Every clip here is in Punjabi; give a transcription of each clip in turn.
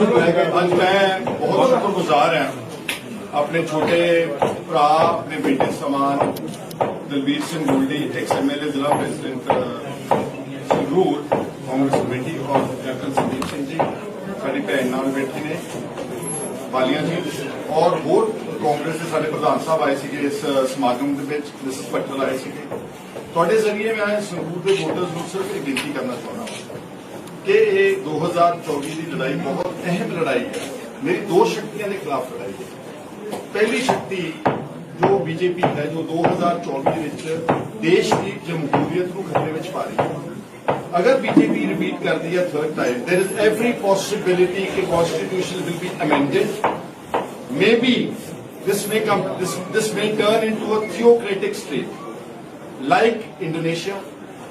ਅੱਜ ਮੈਂ ਬਹੁਤ ਸ਼ੁਕਰਗੁਜ਼ਾਰ ਹਾਂ ਆਪਣੇ ਛੋਟੇ ਭਰਾ ਆਪਣੇ ਬੇਟੇ ਸਮਾਨ ਦਲਬੀਰ ਸਿੰਘ ਗੋਲਡੀ ਐਕਸ ਐਮਐਲਏ ਜ਼ਿਲ੍ਹਾ ਪ੍ਰੈਜ਼ੀਡੈਂਟ ਸੰਗਰੂਰ ਕਾਂਗਰਸ ਕਮੇਟੀ ਔਰ ਕੈਪਟਨ ਸੰਦੀਪ ਸਿੰਘ ਜੀ ਸਾਡੀ ਭੈਣ ਨਾਲ ਬੈਠੇ ਨੇ ਵਾਲੀਆਂ ਜੀ ਔਰ ਹੋਰ ਕਾਂਗਰਸ ਦੇ ਸਾਡੇ ਪ੍ਰਧਾਨ ਸਾਹਿਬ ਆਏ ਸੀਗੇ ਇਸ ਸਮਾਗਮ ਦੇ ਵਿੱਚ, ਮਿਸਸ ਪਟਲ ਆਏ ਸੀਗੇ। ਤੁਹਾਡੇ ਜ਼ਰੀਏ ਮੈਂ ਸੰਗਰੂਰ ਦੇ ਵੋਟਰਸ ਨੂੰ ਸਿਰਫ ਇਹ ਬੇਨਤੀ ਕਰਨਾ ਚਾਹੁੰਦਾ ਹਾਂ। ਕਿ ਇਹ 2024 ਦੀ ਲੜਾਈ ਬਹੁਤ ਅਹਿਮ ਲੜਾਈ ਹੈ ਮੇਰੀ ਦੋ ਸ਼ਕਤੀਆਂ ਦੇ ਖਿਲਾਫ ਲੜਾਈ ਹੈ ਪਹਿਲੀ ਸ਼ਕਤੀ ਜੋ ਬੀਜੇਪੀ ਹੈ ਜੋ 2024 ਦੇ ਵਿੱਚ ਦੇਸ਼ ਦੀ ਜਮਹੂਰੀਅਤ ਨੂੰ ਖਤਰੇ ਵਿੱਚ ਪਾ ਰਹੀ ਹੈ ਅਗਰ ਬੀਜੇਪੀ ਰਿਪੀਟ ਕਰਦੀ ਹੈ third time there is every possibility ਕਿ constitution will be amended maybe this may come this this may turn into a theocratic state like indonesia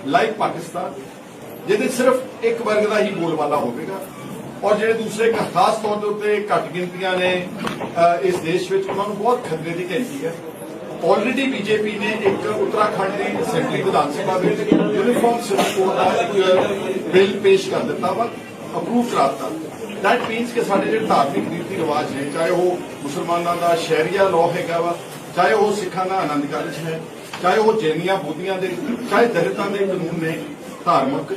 like pakistan ਜਿਹਦੇ ਸਿਰਫ ਇੱਕ ਵਰਗ ਦਾ ਹੀ ਬੋਲਬਾਲਾ ਹੋਵੇਗਾ। ਔਰ ਜਿਹੜੇ ਦੂਸਰੇ ਖਾਸ ਤੌਰ ਦੇ ਉੱਤੇ ਘੱਟ ਗਿਣਤੀਆਂ ਨੇ ਇਸ ਦੇਸ਼ ਵਿੱਚ, ਉਹਨਾਂ ਨੂੰ ਬਹੁਤ ਖਤਰੇ ਦੀ ਘੰਟੀ ਹੈ। ਆਲਰੇਡੀ ਬੀਜੇਪੀ ਨੇ ਇੱਕ ਉੱਤਰਾਖੰਡ ਦੀ ਅਸੈਂਬਲੀ ਵਿਧਾਨ ਸਭਾ ਵਿੱਚ ਯੂਨੀਫਾਰਮ ਸਿਵਲ ਕੋਡ ਦਾ ਬਿੱਲ ਪੇਸ਼ ਕਰ ਦਿੱਤਾ ਵਾ ਅਪਰੂਵ ਕਰਾ ਦਿੱਤਾ। ਦੈਟ ਮੀਨਸ ਕਿ ਸਾਡੇ ਜਿਹੜੇ ਧਾਰਮਿਕ ਰੀਤੀ ਰਿਵਾਜ ਨੇ, ਚਾਹੇ ਉਹ ਮੁਸਲਮਾਨਾਂ ਦਾ ਸ਼ਹਿਰੀਆ ਲਾਅ ਹੈਗਾ ਵਾ, ਚਾਹੇ ਉਹ ਸਿੱਖਾਂ ਦਾ ਆਨੰਦ ਕਾਰਜ ਹੈ, ਚਾਹੇ ਉਹ ਜੈਨੀਆਂ ਬੋਧੀਆਂ ਦੇ, ਚਾਹੇ ਦਲਿਤਾਂ ਦੇ ਕਾਨੂੰਨ ਨੇ ਧਾਰਮਿਕ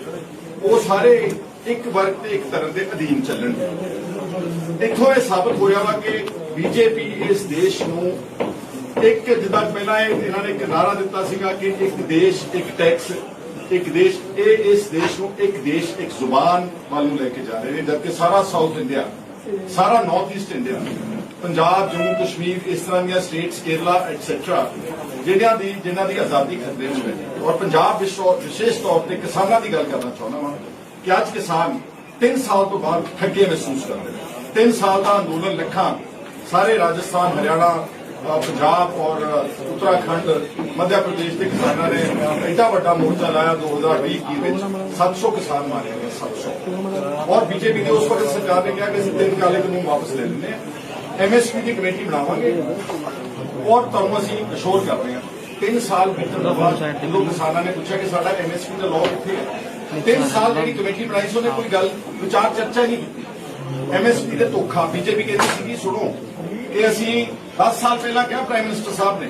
ਉਹ ਸਾਰੇ ਇੱਕ ਵਰਗ ਤੇ ਇੱਕ ਧਰਮ ਦੇ ਅਧੀਨ ਚੱਲਣਗੇ ਇੱਥੋਂ ਇਹ ਸਾਬਤ ਹੋਇਆ ਵਾ ਕਿ ਬੀਜੇਪੀ ਇਸ ਦੇਸ਼ ਨੂੰ ਇੱਕ ਜਿੱਦਾਂ ਪਹਿਲਾਂ ਇਹਨਾਂ ਨੇ ਇੱਕ ਨਾਰਾ ਦਿੱਤਾ ਸੀਗਾ ਕਿ ਇੱਕ ਦੇਸ਼, ਇੱਕ ਟੈਕਸ, ਇੱਕ ਦੇਸ਼, ਇਹ ਇਸ ਦੇਸ਼ ਨੂੰ ਇੱਕ ਦੇਸ਼, ਇੱਕ ਜ਼ੁਬਾਨ ਵੱਲ ਨੂੰ ਲੈ ਕੇ ਜਾ ਰਹੇ ਨੇ, ਜਦਕਿ ਸਾਰਾ ਸਾਊਥ ਇੰਡੀਆ ਸਾਰਾ north east India Punjab, Jammu, Kashmir, ਇਸ ਤਰ੍ਹਾਂ ਦੀਆਂ ਸਟੇਟਸ ਕੇਰਲਾ ਐਟਸੈਟਰਾ ਜਿਹੜਿਆਂ ਦੀ ਜਿਨ੍ਹਾਂ ਦੀ ਆਜ਼ਾਦੀ ਖਤਰੇ ਵਿੱਚ ਹੈ ਔਰ ਪੰਜਾਬ ਵਿਸ਼ੇਸ਼ ਤੌਰ ਤੇ ਕਿਸਾਨਾਂ ਦੀ ਗੱਲ ਕਰਨਾ ਚਾਹੁੰਦਾ ਹਾਂ ਕਿ ਅੱਜ ਕਿਸਾਨ 3 ਸਾਲ ਤੋਂ ਬਾਅਦ ਠੱਗੇ ਮਹਿਸੂਸ ਕਰਦੇ ਨੇ। 3 ਸਾਲ ਦਾ ਅੰਦੋਲਨ ਲੱਖਾਂ ਸਾਰੇ ਰਾਜਸਥਾਨ, ਹਰਿਆਣਾ ਪੰਜਾਬ ਔਰ ਉੱਤਰਾਖੰਡ, ਮੱਧ ਪ੍ਰਦੇਸ਼ ਦੇ ਕਿਸਾਨਾਂ ਨੇ ਐਡਾ ਵੱਡਾ ਮੋਰਚਾ ਲਾਇਆ 2020 ਕੀ ਵਿੱਚ। 700 ਕਿਸਾਨ ਮਾਰੇ ਗਏ 700 ਔਰ ਬੀਜੇਪੀ ਨੇ ਉਸ ਵਕਤ ਸਰਕਾਰ ਨੇ ਕਿਹਾ ਕਿ ਅਸੀਂ ਤਿੰਨ ਕਾਲੇ ਕਾਨੂੰਨ ਵਾਪਸ ਲੈ ਲੈਂਦੇ ਹਾਂ। ਐਮਐਸਪੀ ਦੀ ਕਮੇਟੀ ਬਣਾਵਾਂਗੇ। ਔਰ ਤੁਹਾਨੂੰ ਅਸੀਂ ਅਸ਼ੋਰ ਕਰ ਰਹੇ ਹਾਂ। 3 ਸਾਲ ਬੀਤਣ ਤੋਂ ਬਾਅਦ ਜਦੋਂ ਕਿਸਾਨਾਂ ਨੇ ਪੁੱਛਿਆ ਕਿ ਸਾਡਾ ਐਮਐਸਪੀ ਦਾ ਲਾਅ ਕਿੱਥੇ ਹੈ? 3 ਸਾਲ ਜਿਹੜੀ ਕਮੇਟੀ ਬਣਾਈ ਸੀ, ਉਹਨੇ ਕੋਈ ਗੱਲ, ਵਿਚਾਰ ਚਰਚਾ ਨਹੀਂ ਕੀਤੀ। ਐਮਐਸਪੀ ਦੇ ਧੋਖਾ ਬੀਜੇਪੀ ਕਹਿੰਦੀ ਸੀਗੀ, ਸੁਣੋ ਕਿ ਅਸੀਂ 10 ਸਾਲ ਪਹਿਲਾਂ ਕਿਹਾ ਪ੍ਰਾਈਮ ਮਿਨਿਸਟਰ ਸਾਹਿਬ ਨੇ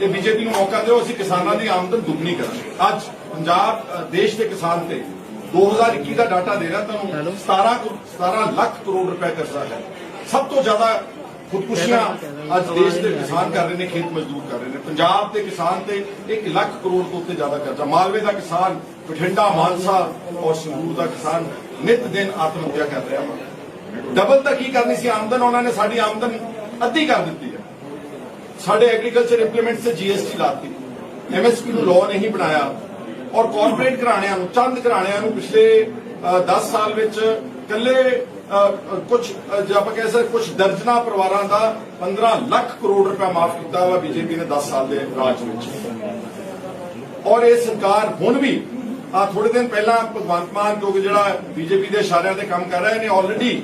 ਕਿ ਬੀਜੇਪੀ ਨੂੰ ਮੌਕਾ ਦਿਓ, ਅਸੀਂ ਕਿਸਾਨਾਂ ਦੀ ਆਮਦਨ ਦੁੱਗਣੀ ਕਰਾਂਗੇ। ਅੱਜ ਪੰਜਾਬ ਦੇਸ਼ ਦੇ ਕਿਸਾਨ ਤੇ 2021 ਦਾ ਡਾਟਾ ਦੇ ਰਿਹਾ, ਤੁਹਾਨੂੰ 17 ਕਰੋ- 17 ਲੱਖ ਕਰੋੜ ਰੁਪਏ ਕਰਜ਼ਾ ਹੈ। ਸਭ ਤੋਂ ਜ਼ਿਆਦਾ ਖੁਦਕੁਸ਼ੀਆਂ ਅੱਜ ਦੇਸ਼ ਦੇ ਕਿਸਾਨ ਕਰ ਰਹੇ ਨੇ, ਖੇਤ ਮਜ਼ਦੂਰ ਕਰ ਰਹੇ ਨੇ। ਪੰਜਾਬ ਦੇ ਕਿਸਾਨ ਤੇ 1 ਲੱਖ ਕਰੋੜ ਤੋਂ ਉੱਤੇ ਜ਼ਿਆਦਾ ਕਰਜ਼ਾ। ਮਾਲਵੇ ਦਾ ਕਿਸਾਨ, ਬਠਿੰਡਾ ਮਾਨਸਾ ਔਰ ਸੰਗਰੂਰ ਦਾ ਕਿਸਾਨ ਨਿਤ ਦਿਨ ਆਤਮ ਹੱਤਿਆ ਕਰ ਰਿਹਾ ਵਾ। ਡਬਲ ਤਾਂ ਕੀ ਕਰਨੀ ਸੀ? ਆਮਦਨ, ਉਹਨਾਂ ਨੇ ਸਾਡੀ ਆਮਦਨ ਅੱਧੀ ਕਰ ਦਿੱਤੀ ਹੈ। ਸਾਡੇ ਐਗਰੀਕਲਚਰ ਇੰਪਲੀਮੈਂਟਸ ਤੇ ਜੀਐਸਟੀ ਲਾਤੀ। ਐਮਐਸਪੀ ਨੂੰ ਲਾਅ ਨਹੀਂ ਬਣਾਇਆ ਔਰ ਕਾਰਪੋਰੇਟ ਘਰਾਣਿਆਂ ਨੂੰ, ਚੰਦ ਘਰਾਣਿਆਂ ਨੂੰ ਪਿਛਲੇ 10 ਸਾਲ ਵਿੱਚ ਕੱਲੇ ਕੁਝ ਜੇ ਆਪਾਂ ਕਹਿ ਸਕਦੇ ਕੁਝ ਦਰਜਨਾ ਪਰਿਵਾਰਾਂ ਦਾ 15 ਲੱਖ ਕਰੋੜ ਰੁਪਏ ਮਾਫ ਕੀਤਾ ਵਾ ਬੀਜੇਪੀ ਨੇ 10 ਸਾਲ ਦੇ ਰਾਜ ਵਿੱਚ। ਔਰ ਇਹ ਸਰਕਾਰ ਹੁਣ ਵੀ ਆ ਥੋੜੇ ਦਿਨ ਪਹਿਲਾਂ ਭਗਵੰਤ ਮਾਨ ਜੋ ਜਿਹੜਾ ਬੀਜੇਪੀ ਦੇ ਇਸ਼ਾਰਿਆਂ ਤੇ ਕੰਮ ਕਰ ਰਿਹਾ ਨੇ ਆਲਰੇਡੀ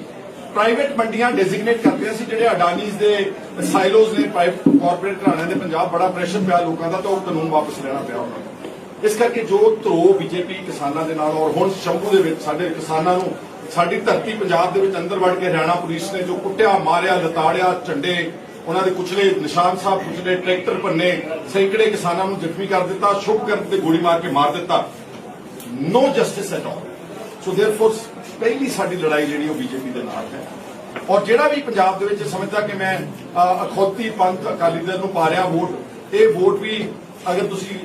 ਪ੍ਰਾਈਵੇਟ ਮੰਡੀਆਂ ਡੈਜ਼ਿਗਨੇਟ ਕਰਦੇ ਸੀ, ਜਿਹੜੇ ਅਡਾਨੀਜ਼ ਦੇ ਸਾਈਲੋਜ਼ ਨੇ ਪ੍ਰਾਈਵੇਟ ਕਾਰਪੋਰੇਟ ਘਰਾਣਿਆਂ ਦੇ ਪੰਜਾਬ, ਬੜਾ ਪ੍ਰੈਸ਼ਰ ਪਿਆ ਲੋਕਾਂ ਦਾ ਤਾਂ ਉਹ ਕਾਨੂੰਨ ਵਾਪਸ ਲੈਣਾ ਪਿਆ ਉਹਨਾਂ ਨੂੰ। ਇਸ ਕਰਕੇ ਜੋ ਧਰੋ ਬੀਜੇਪੀ ਕਿਸਾਨਾਂ ਦੇ ਨਾਲ, ਔਰ ਹੁਣ ਸ਼ੰਭੂ ਦੇ ਵਿੱਚ ਸਾਡੇ ਕਿਸਾਨਾਂ ਨੂੰ ਸਾਡੀ ਧਰਤੀ ਪੰਜਾਬ ਦੇ ਵਿੱਚ ਅੰਦਰ ਵੜ ਕੇ ਹਰਿਆਣਾ ਪੁਲਿਸ ਨੇ ਜੋ ਕੁੱਟਿਆ ਮਾਰਿਆ ਲਤਾੜਿਆ ਝੰਡੇ ਉਹਨਾਂ ਦੇ ਕੁਚਲੇ ਨਿਸ਼ਾਨ ਸਾਹਿਬ ਕੁਚਲੇ ਟਰੈਕਟਰ ਭੰਨੇ ਸੈਂਕੜੇ ਕਿਸਾਨਾਂ ਨੂੰ ਜ਼ਖਮੀ ਕਰ ਦਿੱਤਾ ਸ਼ੁਭ ਕਰਨ ਤੇ ਗੋਲੀ ਮਾਰ ਕੇ ਮਾਰ ਦਿੱਤਾ no justice at all so therefore ਪਹਿਲੀ ਸਾਡੀ ਲੜਾਈ ਜਿਹੜੀ ਉਹ ਬੀਜੇਪੀ ਦੇ ਨਾਲ ਹੈ ਔਰ ਜਿਹੜਾ ਵੀ ਪੰਜਾਬ ਦੇ ਵਿੱਚ ਸਮਝਦਾ ਕਿ ਮੈਂ ਅ, ਅਖੌਤੀ ਪੰਥ ਅਕਾਲੀ ਦਲ ਨੂੰ ਪਾ ਰਿਹਾ ਵੋਟ ਇਹ ਵੋਟ ਵੀ ਅਗਰ ਤੁਸੀਂ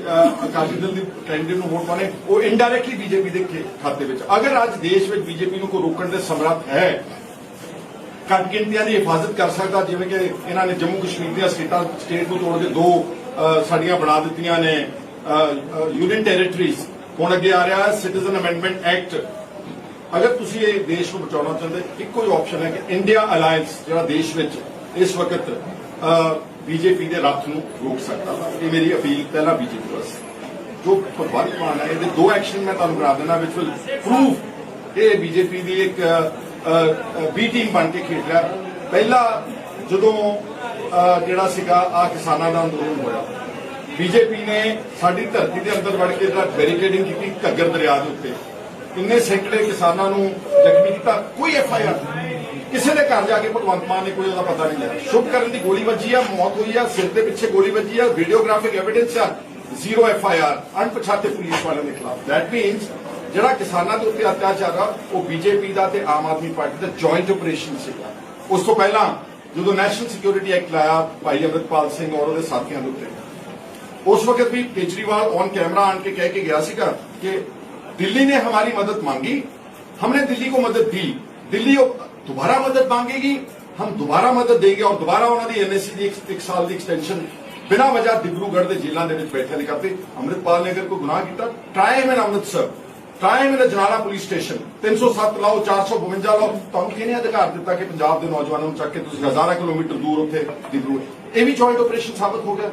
ਅਕਾਲੀ ਦਲ ਦੀ ਕੈਂਡੀਡੇਟ ਨੂੰ ਵੋਟ ਪਾਣੇ ਉਹ ਇਨਡਾਇਰੈਕਟਲੀ ਬੀਜੇਪੀ ਦੇ ਖਾਤੇ ਵਿੱਚ। ਅਗਰ ਅੱਜ ਦੇਸ਼ ਵਿੱਚ ਬੀਜੇਪੀ ਨੂੰ ਕੋਈ ਰੋਕਣ ਦੇ ਸਮਰੱਥ ਹੈ, ਘੱਟ ਗਿਣਤੀਆਂ ਦੀ ਹਿਫਾਜ਼ਤ ਕਰ ਸਕਦਾ, ਜਿਵੇਂ ਕਿ ਇਹਨਾਂ ਨੇ ਜੰਮੂ ਕਸ਼ਮੀਰ ਦੀਆਂ ਸਟੇਟਾਂ ਸਟੇਟ ਨੂੰ ਤੋੜ ਕੇ ਦੋ ਸਾਡੀਆਂ ਬਣਾ ਦਿੱਤੀਆਂ ਨੇ ਯੂਨੀਅਨ ਟੈਰੀਟਰੀਜ਼ ਹੁਣ ਅੱਗੇ ਆ ਰਿਹਾ ਸਿਟੀਜ਼ਨ ਅਮੈਂਡਮੈਂਟ ਐਕਟ ਅਗਰ ਤੁਸੀਂ ਇਹ ਦੇਸ਼ ਨੂੰ ਬਚਾਉਣਾ ਚਾਹੁੰਦੇ, ਇੱਕੋ ਹੀ ਆਪਸ਼ਨ ਹੈ ਕਿ ਇੰਡੀਆ ਅਲਾਈਅੰਸ ਜਿਹੜਾ ਦੇਸ਼ ਵਿੱਚ ਇਸ ਵਕਤ ਬੀਜੇਪੀ ਦੇ ਰੱਥ ਨੂੰ ਰੋਕ ਸਕਦਾ ਵਾ। ਇਹ ਮੇਰੀ ਅਪੀਲ ਪਹਿਲਾਂ ਬੀਜੇਪੀ ਵਾਸਤੇ ਜੋ ਭਗਵੰਤ ਮਾਨ ਹੈ ਇਹਦੇ ਦੋ ਐਕਸ਼ਨ ਮੈਂ ਤੁਹਾਨੂੰ ਕਰਾ ਦਿੰਦਾ ਵਿਚ ਵਿਲ ਪ੍ਰੂਵ ਕਿ ਬੀਜੇਪੀ ਦੀ ਇੱਕ ਬੀ ਟੀਮ ਬਣ ਕੇ ਖੇਡ ਰਿਹਾ। ਪਹਿਲਾ ਜਦੋਂ ਜਿਹੜਾ ਸੀਗਾ ਆ ਕਿਸਾਨਾਂ ਦਾ ਅੰਦੋਲਨ ਹੋਇਆ, ਬੀਜੇਪੀ ਨੇ ਸਾਡੀ ਧਰਤੀ ਦੇ ਅੰਦਰ ਵੜ ਕੇ ਜਿਹੜਾ ਬੈਰੀਕੇਡਿੰਗ ਕੀਤੀ ਘੱਗਰ ਦਰਿਆ ਦੇ ਉੱਤੇ। ਇੰਨੇ ਸੈਂਕੜੇ ਕਿਸਾਨਾਂ ਨੂੰ ਜ਼ਖਮੀ ਕੀਤਾ, ਕੋਈ ਐਫ ਆਈ ਆਰ ਕਿਸੇ ਦੇ ਘਰ ਜਾ ਕੇ ਭਗਵੰਤ ਮਾਨ ਨੇ ਕੋਈ ਉਹਦਾ ਪਤਾ ਨਹੀਂ ਲਿਆ ਸ਼ੁਭ ਕਰਨ ਦੀ ਗੋਲੀ ਵੱਜੀ ਆ ਮੌਤ ਹੋਈ ਆ ਸਿਰ ਦੇ ਪਿੱਛੇ ਗੋਲੀ ਵੱਜੀ ਆ ਵੀਡੀਓਗ੍ਰਾਫਿਕ ਐਵੀਡੈਂਸ ਆ ਜ਼ੀਰੋ ਐਫ ਆਈ ਆਰ ਅਣਪਛਾਤੇ ਪੁਲਿਸ ਵਾਲਿਆਂ ਦੇ ਖਿਲਾਫ ਦੈਟ ਮੀਨਸ ਜਿਹੜਾ ਕਿਸਾਨਾਂ ਦੇ ਉੱਤੇ ਅਤਿਆਚਾਰ ਆ ਉਹ ਬੀਜੇਪੀ ਦਾ ਤੇ ਆਮ ਆਦਮੀ ਪਾਰਟੀ ਦਾ ਜੁਆਇੰਟ ਆਪਰੇਸ਼ਨ ਸੀਗਾ ਉਸ ਤੋਂ ਪਹਿਲਾਂ ਜਦੋਂ ਨੈਸ਼ਨਲ ਸਿਕਿਉਰਿਟੀ ਐਕਟ ਲਾਇਆ ਭਾਈ ਅਮਰਿਤਪਾਲ ਸਿੰਘ ਔਰ ਉਹਦੇ ਸਾਥੀਆਂ ਦੇ ਉੱਤੇ ਉਸ ਵਕਤ ਵੀ ਕੇਜਰੀਵਾਲ ਔਨ ਕੈਮਰਾ ਆਣ ਕੇ ਕਹਿ ਕੇ ਗਿਆ ਸੀਗਾ ਕਿ दिल्ली ने हमारी मदद मांगी हमने दिल्ली को मदद दी दिल्ली ਦੁਬਾਰਾ ਮਦਦ ਮੰਗੇਗੀ, ਹਮ ਦੁਬਾਰਾ ਮਦਦ ਦੇਗੇ ਔਰ ਦੁਬਾਰਾ ਉਹਨਾਂ ਦੀ ਐਨਐਸਸੀ ਦੀ 1 ਸਾਲ ਦੀ ਐਕਸਟੈਂਸ਼ਨ ਬਿਨਾ ਵਜ੍ਹਾ ਡਿਬਰੂਗੜ੍ਹ ਦੇ ਜੇਲ੍ਹਾਂ ਦੇ ਵਿੱਚ ਬੈਠੇ ਨੇ ਕਰਦੇ। ਅਮਰਿਤਪਾਲ ਨੇ ਅਗਰ ਕੋਈ ਗੁਨਾਹ ਕੀਤਾ ਟ੍ਰਾਈ ਮੈਂ ਅੰਮ੍ਰਿਤਸਰ ਟ੍ਰਾਈ ਮੈਂ ਜਨਾਲਾ ਪੁਲਿਸ ਸਟੇਸ਼ਨ 307 ਲਾਓ 452 ਲਾਓ। ਤੁਹਾਨੂੰ ਕਿਹਨੇ ਅਧਿਕਾਰ ਦਿੱਤਾ ਕਿ ਪੰਜਾਬ ਦੇ ਨੌਜਵਾਨਾਂ ਨੂੰ ਚੱਕ ਕੇ ਤੁਸੀਂ ਹਜ਼ਾਰਾਂ ਕਿਲੋਮੀਟਰ ਦੂਰ ਉੱਥੇ ਡਿਬਰੂਗੜ੍ਹ ਇਹ ਵੀ ਜੁਆਇੰਟ ਆਪਰੇਸ਼ਨ ਸਾਬਤ ਹੋ ਗਿਆ।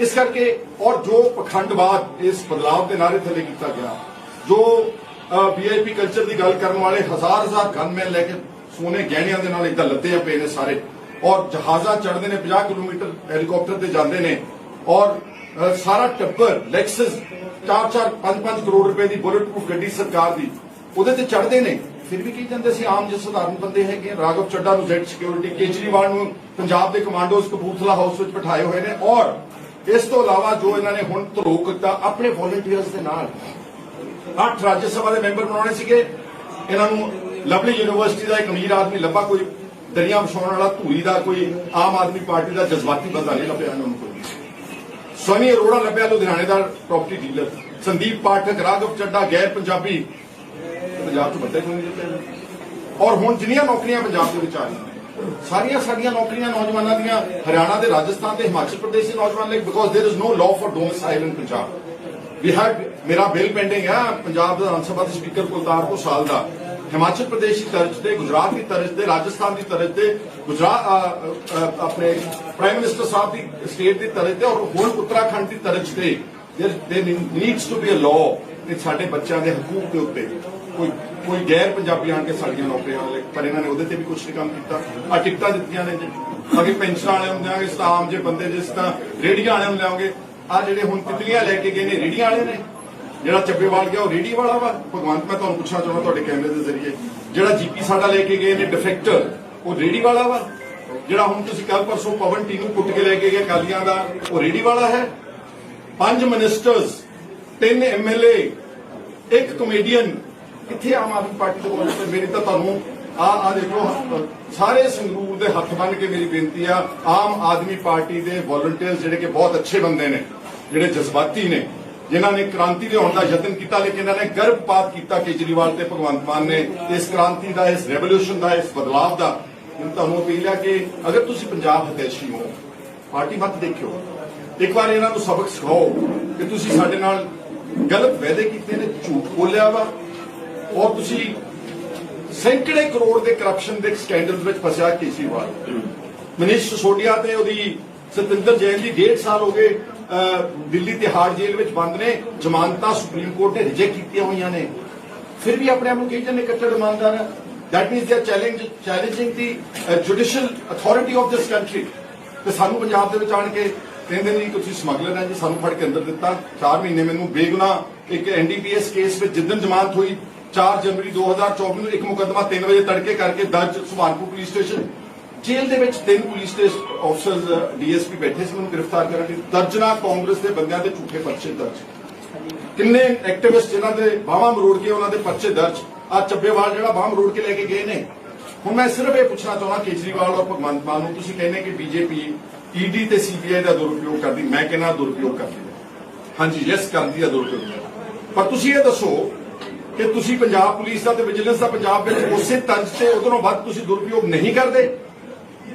ਇਸ ਕਰਕੇ ਔਰ ਜੋ ਪਖੰਡਵਾਦ ਇਸ ਬਦਲਾਅ ਦੇ ਨਾਰੇ ਥੱਲੇ ਕੀਤਾ ਗਿਆ, ਜੋ ਵੀਆਈਪੀ ਕਲਚਰ ਦੀ ਗੱਲ ਕਰਨ ਵਾਲੇ ਹਜ਼ਾਰ ਹਜ਼ਾਰ ਗਨਮੈਨ ਲੈ ਕੇ ਸੋਨੇ ਗਹਿਣਿਆਂ ਦੇ ਨਾਲ ਇਦਾਂ ਲੱਦੇ ਪਏ ਨੇ ਸਾਰੇ। ਔਰ ਜਹਾਜ਼ਾਂ ਚੜਦੇ ਨੇ 50 ਕਿਲੋਮੀਟਰ ਹੈਲੀਕਾਪਟਰ ਤੇ ਜਾਂਦੇ ਨੇ। ਔਰ ਸਾਰਾ ਟੱਬਰ ਲੈਕਸਸ 4-4 5-5 ਕਰੋੜ ਰੁਪਏ ਦੀ ਬੁਲਟ ਪ੍ਰੂਫ ਗੱਡੀ ਸਰਕਾਰ ਦੀ, ਉਹਦੇ ਤੇ ਚੜ੍ਹਦੇ ਨੇ। ਫਿਰ ਵੀ ਕੀ ਜਾਂਦੇ ਸੀ, ਆਮ ਜਿਹੇ ਸਧਾਰਨ ਬੰਦੇ ਹੈਗੇ ਆ। ਰਾਘਵ ਚੱਡਾ ਨੂੰ ਜ਼ੈਡ ਸਿਕਿਉਰਿਟੀ ਕੇਜਰੀਵਾਲ ਨੂੰ ਪੰਜਾਬ ਦੇ ਕਮਾਂਡੋਜ਼ ਕਪੂਰਥਲਾ ਹਾਊਸ ਵਿੱਚ ਬਿਠਾਏ ਹੋਏ ਨੇ। ਔਰ, ਇਸ ਤੋਂ ਇਲਾਵਾ ਜੋ ਇਹਨਾਂ ਨੇ ਹੁਣ ਧਰੋ ਕੀਤਾ, ਆਪਣੇ ਵੋਲੰਟੀਅਰਸ ਦੇ ਨਾਲ, ਅੱਠ ਰਾਜ ਸਭਾ ਦੇ ਮੈਂਬਰ ਬਣਾਉਣੇ ਸੀਗੇ। ਇਹਨਾਂ ਨੂੰ ਲਵਲੀ ਯੂਨੀਵਰਸਿਟੀ ਦਾ ਇੱਕ ਅਮੀਰ ਆਦਮੀ ਲੱਭਾ ਕੋਈ ਦਰਿਆ ਵਿਛਾਉਣ ਵਾਲਾ, ਧੂਰੀ ਦਾ ਕੋਈ ਆਮ ਆਦਮੀ ਪਾਰਟੀ ਦਾ ਜਜ਼ਬਾਤੀ ਬੰਦਾ ਨਹੀਂ ਲੱਭਿਆ ਇਹਨਾਂ ਨੂੰ ਕੋਈ। ਸੋਨੀ ਅਰੋੜਾ ਲੱਭਿਆ, ਲੁਧਿਆਣੇ ਦਾ ਪ੍ਰਾਪਰਟੀ ਡੀਲਰ ਸੰਦੀਪ ਪਾਠਕ, ਰਾਘਵ ਚੱਡਾ, ਗੈਰ ਪੰਜਾਬੀ। ਪੰਜਾਬ ਤੋਂ ਬੰਦੇ ਕੋਈ ਨਹੀਂ ਔਰ ਹੁਣ ਜਿੰਨੀਆਂ ਨੌਕਰੀਆਂ ਪੰਜਾਬ ਦੇ ਵਿੱਚ ਆ ਸਾਰੀਆਂ ਸਾਡੀਆਂ ਨੌਕਰੀਆਂ ਨੌਜਵਾਨਾਂ ਦੀਆਂ ਹਰਿਆਣਾ ਦੇ ਰਾਜਸਥਾਨ ਤੇ ਹਿਮਾਚਲ ਪ੍ਰਦੇਸ਼ ਦੇ ਨੌਜਵਾਨ ਲਈ because there is no law for domicile in Punjab. We had ਮੇਰਾ ਬਿੱਲ ਪੈਂਡਿੰਗ ਹੈ ਪੰਜਾਬ ਦਾ ਵਿਧਾਨ ਸਭਾ ਦੇ ਸਪੀਕਰ ਕੁਲਤਾਰ ਕੋ ਸਾਲ ਦਾ। ਹਿਮਾਚਲ ਪ੍ਰਦੇਸ਼ ਦੀ ਤਰਜ਼ ਤੇ, ਗੁਜਰਾਤ ਦੀ ਤਰਜ਼ ਤੇ, ਰਾਜਸਥਾਨ ਦੀ ਤਰਜ਼ ਤੇ, ਗੁਜਰਾਤ ਆਪਣੇ ਪ੍ਰਾਈਮ ਮਿਨਿਸਟਰ ਸਾਹਿਬ ਦੀ ਸਟੇਟ ਦੀ ਤਰਜ਼ ਤੇ ਔਰ ਹੁਣ ਉੱਤਰਾਖੰਡ ਦੀ ਤਰਜ਼ ਤੇ। There needs to be a law ਕਿ ਸਾਡੇ ਬੱਚਿਆਂ ਦੇ ਹਕੂਕ ਦੇ ਉੱਤੇ ਕੋਈ ਕੋਈ ਗੈਰ ਪੰਜਾਬੀ ਆਣ ਕੇ ਸਾਡੀਆਂ ਨੌਕਰੀਆਂ ਲੈ ਪਰ ਇਹਨਾਂ ਨੇ ਉਹਦੇ ਤੇ ਵੀ ਕੁਝ ਨਹੀਂ ਕੰਮ ਕੀਤਾ। ਆ ਟਿਕਟਾਂ ਦਿੱਤੀਆਂ ਨੇ ਜੀ ਅਗੇ ਪੈਨਸ਼ਨ ਵਾਲਿਆਂ ਨੂੰ ਦਿਆਂਗੇ ਤਾਂ ਆਮ ਜੇ ਬੰਦੇ ਜਿਸ ਤਰ੍ਹਾਂ ਰੇੜੀਆਂ ਵਾਲਿਆਂ ਨੂੰ ਲਿਆਉਂਗੇ ਆ ਜਿਹੜੇ ਹੁਣ ਤਿਤਲੀਆਂ ਲੈ ਕੇ ਗਏ ਨੇ ਰੇੜੀਆਂ ਵਾਲੇ ਨੇ। ਜਿਹੜਾ ਚੱਬੇਵਾਲ ਗਿਆ ਉਹ ਰੇੜੀ ਵਾਲਾ ਵਾ। ਭਗਵੰਤ, ਮੈਂ ਤੁਹਾਨੂੰ ਪੁੱਛਣਾ ਚਾਹੁੰਦਾ ਤੁਹਾਡੇ ਕੈਮਰੇ ਦੇ ਜ਼ਰੀਏ। ਜਿਹੜਾ ਜੀਪੀ ਸਾਡਾ ਲੈ ਕੇ ਗਏ ਨੇ ਡਿਫੈਕਟਰ ਉਹ ਰੇੜੀ ਵਾਲਾ ਵਾ। ਜਿਹੜਾ ਹੁਣ ਤੁਸੀਂ ਕੱਲ ਪਰਸੋਂ ਪਵਨ ਟੀ ਨੂੰ ਕੁੱਟ ਕੇ ਲੈ ਕੇ ਗਏ ਕਾਲੀਆਂ ਦਾ, ਉਹ ਰੇੜੀ ਵਾਲਾ ਹੈ। ਪੰਜ ਮਿਨਿਸਟਰਸ ਤਿੰਨ ਐਮਐਲਏ ਇੱਕ ਕਮੇਡੀਅਨ ਕਿੱਥੇ ਆਮ ਆਦਮੀ ਪਾਰਟੀ ਦੇ ਕੋਲ ਮੇਰੀ ਤਾਂ ਤੁਹਾਨੂੰ ਆ ਆ ਦੇਖੋ, ਸਾਰੇ ਸੰਗਰੂਰ ਦੇ ਹੱਥ ਬੰਨ ਕੇ ਮੇਰੀ ਬੇਨਤੀ ਆ, ਆਮ ਆਦਮੀ ਪਾਰਟੀ ਦੇ ਵੋਲੰਟੀਅਰਸ ਜਿਹੜੇ ਕਿ ਬਹੁਤ ਅੱਛੇ ਬੰਦੇ ਨੇ, ਜਿਹੜੇ ਜਜ਼ਬਾਤੀ ਨੇ। ਜਿਨ੍ਹਾਂ ਨੇ ਕ੍ਰਾਂਤੀ ਲਿਆਉਣ ਦਾ ਯਤਨ ਕੀਤਾ ਲੇਕਿਨ ਇਹਨਾਂ ਨੇ ਗਰਭਪਾਤ ਕੀਤਾ ਕੇਜਰੀਵਾਲ ਤੇ ਭਗਵੰਤ ਮਾਨ ਨੇ। ਇਸ ਕ੍ਰਾਂਤੀ ਦਾ ਇਸ ਰੈਵੋਲੂਸ਼ਨ ਦਾ ਇਸ ਬਦਲਾਵ ਦਾ ਮੈਂ ਤੁਹਾਨੂੰ ਅਪੀਲ ਹੈ ਕਿ ਅਗਰ ਤੁਸੀਂ ਪੰਜਾਬ ਹਿਤੈਸ਼ੀ ਹੋ ਪਾਰਟੀ ਮਤ ਦੇਖਿਓ। ਇੱਕ ਵਾਰ ਇਹਨਾਂ ਨੂੰ ਸਬਕ ਸਿਖਾਓ ਕਿ ਤੁਸੀਂ ਸਾਡੇ ਨਾਲ ਗਲਤ ਵਾਅਦੇ ਕੀਤੇ ਨੇ ਝੂਠ ਬੋਲਿਆ ਵਾ ਔਰ ਤੁਸੀਂ ਸੈਂਕੜੇ ਕਰੋੜ ਦੇ ਕਰਪਸ਼ਨ ਦੇ ਸਕੈਂਡਲ ਵਿੱਚ ਫਸਿਆ ਕੇਜਰੀਵਾਲ। ਮਨੀਸ਼ ਸਿਸੋਦੀਆ ਤੇ ਉਹਦੀ ਸਤਿੰਦਰ ਜੈਨ ਦੀ 1.5 ਸਾਲ ਹੋ ਗਏ। ਦਿੱਲੀ ਤਿਹਾੜ ਜੇਲ੍ਹ ਵਿੱਚ ਬੰਦ ਨੇ, ਜ਼ਮਾਨਤਾਂ ਸੁਪਰੀਮ ਕੋਰਟ ਨੇ ਰਿਜੈਕਟ ਕੀਤੀਆਂ ਹੋਈਆਂ ਨੇ। ਫਿਰ ਵੀ ਆਪਣੇ ਆਪ ਨੂੰ ਕਹੀ ਜਾਂਦੇ ਕੱਟੜ ਇਮਾਨਦਾਰ ਹੈ that means they are challenge challenging the judicial authority of this country ਤੇ ਸਾਨੂੰ ਪੰਜਾਬ ਦੇ ਵਿੱਚ ਆਣ ਕੇ ਕਹਿੰਦੇ ਨੇ ਤੁਸੀਂ ਸਮਗਲਰ ਹੈ ਜੀ, ਸਾਨੂੰ ਫੜ ਕੇ ਅੰਦਰ ਦਿੱਤਾ। 4 ਮਹੀਨੇ ਮੈਨੂੰ ਬੇਗੁਨਾਹ ਇੱਕ ਐਨਡੀਪੀਐਸ ਕੇਸ ਵਿੱਚ ਜਿੱਦਣ ਜ਼ਮਾਨਤ ਹੋਈ 4 ਜਨਵਰੀ 2024 ਨੂੰ ਇੱਕ ਮੁਕੱਦਮਾ 3 ਵਜੇ ਤੜਕੇ ਕਰਕੇ ਦਰਜ ਸੁਭਾਨਪੁਰ ਪੁਲਿਸ ਸਟੇਸ਼ਨ ਜੇਲ੍ਹ ਦੇ ਵਿੱਚ ਤਿੰਨ ਪੁਲਿਸ ਸਟੇਸ਼ਨ ਅਫਸਰਸ ਡੀਐਸਪੀ ਬੈਠੇ ਸੀ ਮੈਨੂੰ ਗ੍ਰਿਫਤਾਰ ਕਰਨ ਲਈ। ਦਰਜਨਾ ਕਾਂਗਰਸ ਦੇ ਬੰਦਿਆਂ ਦੇ ਝੂਠੇ ਪਰਚੇ ਦਰਜ। ਕਿੰਨੇ ਐਕਟਿਵਿਸਟ ਜਿਨ੍ਹਾਂ ਦੇ ਬਾਹਾਂ ਮਰੋੜ ਕੇ ਉਹਨਾਂ ਦੇ ਪਰਚੇ ਦਰਜ। ਆ ਚੱਬੇਵਾਲ ਜਿਹੜਾ ਬਾਹਾਂ ਮਰੋੜ ਕੇ ਲੈ ਕੇ ਗਏ ਨੇ। ਹੁਣ ਮੈਂ ਸਿਰਫ ਇਹ ਪੁੱਛਣਾ ਚਾਹੁੰਦਾ, ਕੇਜਰੀਵਾਲ ਔਰ ਭਗਵੰਤ ਮਾਨ ਨੂੰ ਤੁਸੀਂ ਕਹਿੰਦੇ ਕਿ ਬੀਜੇਪੀ ਈਡੀ ਤੇ ਸੀਬੀਆਈ ਦਾ ਦੁਰਉਪਯੋਗ ਕਰਦੀ, ਮੈਂ ਕਹਿੰਦਾ ਦੁਰਉਪਯੋਗ ਕਰਦੀ ਹਾਂਜੀ ਯੈਸ ਕਰਦੀ ਹੈ ਦੁਰਉਪਯੋਗ। ਪਰ ਤੁਸੀਂ ਇਹ ਦੱਸੋ ਕਿ ਤੁਸੀਂ ਪੰਜਾਬ ਪੁਲਿਸ ਦਾ ਤੇ ਵਿਜੀਲੈਂਸ ਦਾ ਪੰਜਾਬ ਵਿੱਚ ਉਸੇ ਤੰਜ ਤੇ ਉਧਰੋਂ ਵੱਧ ਤੁਸੀਂ ਦੁਰਉਪਯੋਗ ਨਹੀਂ ਕਰਦੇ?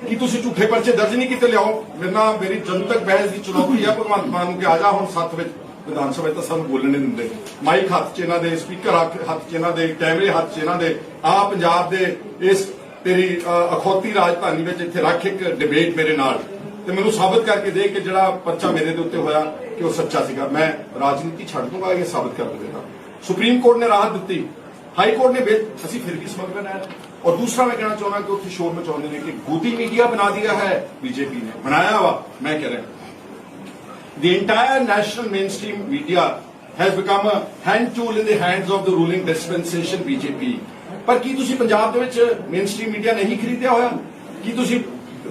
ਕੀ ਤੁਸੀਂ ਝੂਠੇ ਪਰਚੇ ਦਰਜ ਨਹੀਂ ਕੀਤੇ? ਲਿਆਓ। ਮੇਰੇ ਨਾਲ ਮੇਰੀ ਜਨਤਕ ਬਹਿਸ ਦੀ ਚੁਣੌਤੀ ਆ। ਭਗਵੰਤ ਮਾਨ ਨੂੰ ਕਿ ਆ ਜਾ। ਹੁਣ ਸੱਤ ਵਿੱਚ ਵਿਧਾਨ ਸਭਾ ਤਾਂ ਸਾਨੂੰ ਬੋਲਣ ਨਹੀਂ ਦਿੰਦੇ। ਮਾਈਕ ਹੱਥ 'ਚ ਇਹਨਾਂ ਦੇ, ਸਪੀਕਰ ਹੱਥ 'ਚ ਇਹਨਾਂ ਦੇ, ਕੈਮਰੇ ਹੱਥ 'ਚ ਇਹਨਾਂ ਦੇ। ਆ ਪੰਜਾਬ ਦੇ ਇਸ ਤੇਰੀ ਅਖੌਤੀ ਰਾਜਧਾਨੀ ਵਿੱਚ ਇੱਥੇ ਰੱਖ ਇੱਕ ਡਿਬੇਟ ਮੇਰੇ ਨਾਲ। ਤੇ ਮੈਨੂੰ ਸਾਬਤ ਕਰਕੇ ਦੇ ਕਿ ਜਿਹੜਾ ਪਰਚਾ ਮੇਰੇ ਦੇ ਉੱਤੇ ਹੋਇਆ, ਕਿ ਉਹ ਸੱਚਾ ਸੀਗਾ। ਮੈਂ ਰਾਜਨੀਤੀ ਛੱਡ ਦੂੰਗਾ, ਇਹ ਸਾਬਤ ਕਰ ਦੇਵੇਗਾ ਸੁਪਰੀਮ ਕੋਰਟ ਨੇ ਰਾਹਤ ਦਿੱਤੀ। ਹਾਈ ਕੋਰਟ ਨੇ ਅਸੀਂ ਫਿਰ ਵੀ ਸਮਗਲਰ ਹੈ ਔਰ ਦੂਸਰਾ ਮੈਂ ਕਹਿਣਾ ਚਾਹੁੰਦਾ ਕਿ ਉੱਥੇ ਸ਼ੋਰ ਮਚਾਉਂਦੇ ਨੇ ਕਿ ਗੋਦੀ ਮੀਡੀਆ ਬਣਾ ਦਿਆ ਹੈ ਬੀਜੇਪੀ ਨੇ ਬਣਾਇਆ ਵਾ ਮੈਂ ਕਹਿ ਰਿਹਾ The entire national mainstream media has become a hand tool in the hands of the ruling dispensation BJP. ਪਰ ਕੀ ਤੁਸੀਂ ਪੰਜਾਬ ਦੇ ਵਿੱਚ ਮੇਨਸਟ੍ਰੀਮ ਮੀਡੀਆ ਨਹੀਂ ਖਰੀਦਿਆ ਹੋਇਆ ਕੀ ਤੁਸੀਂ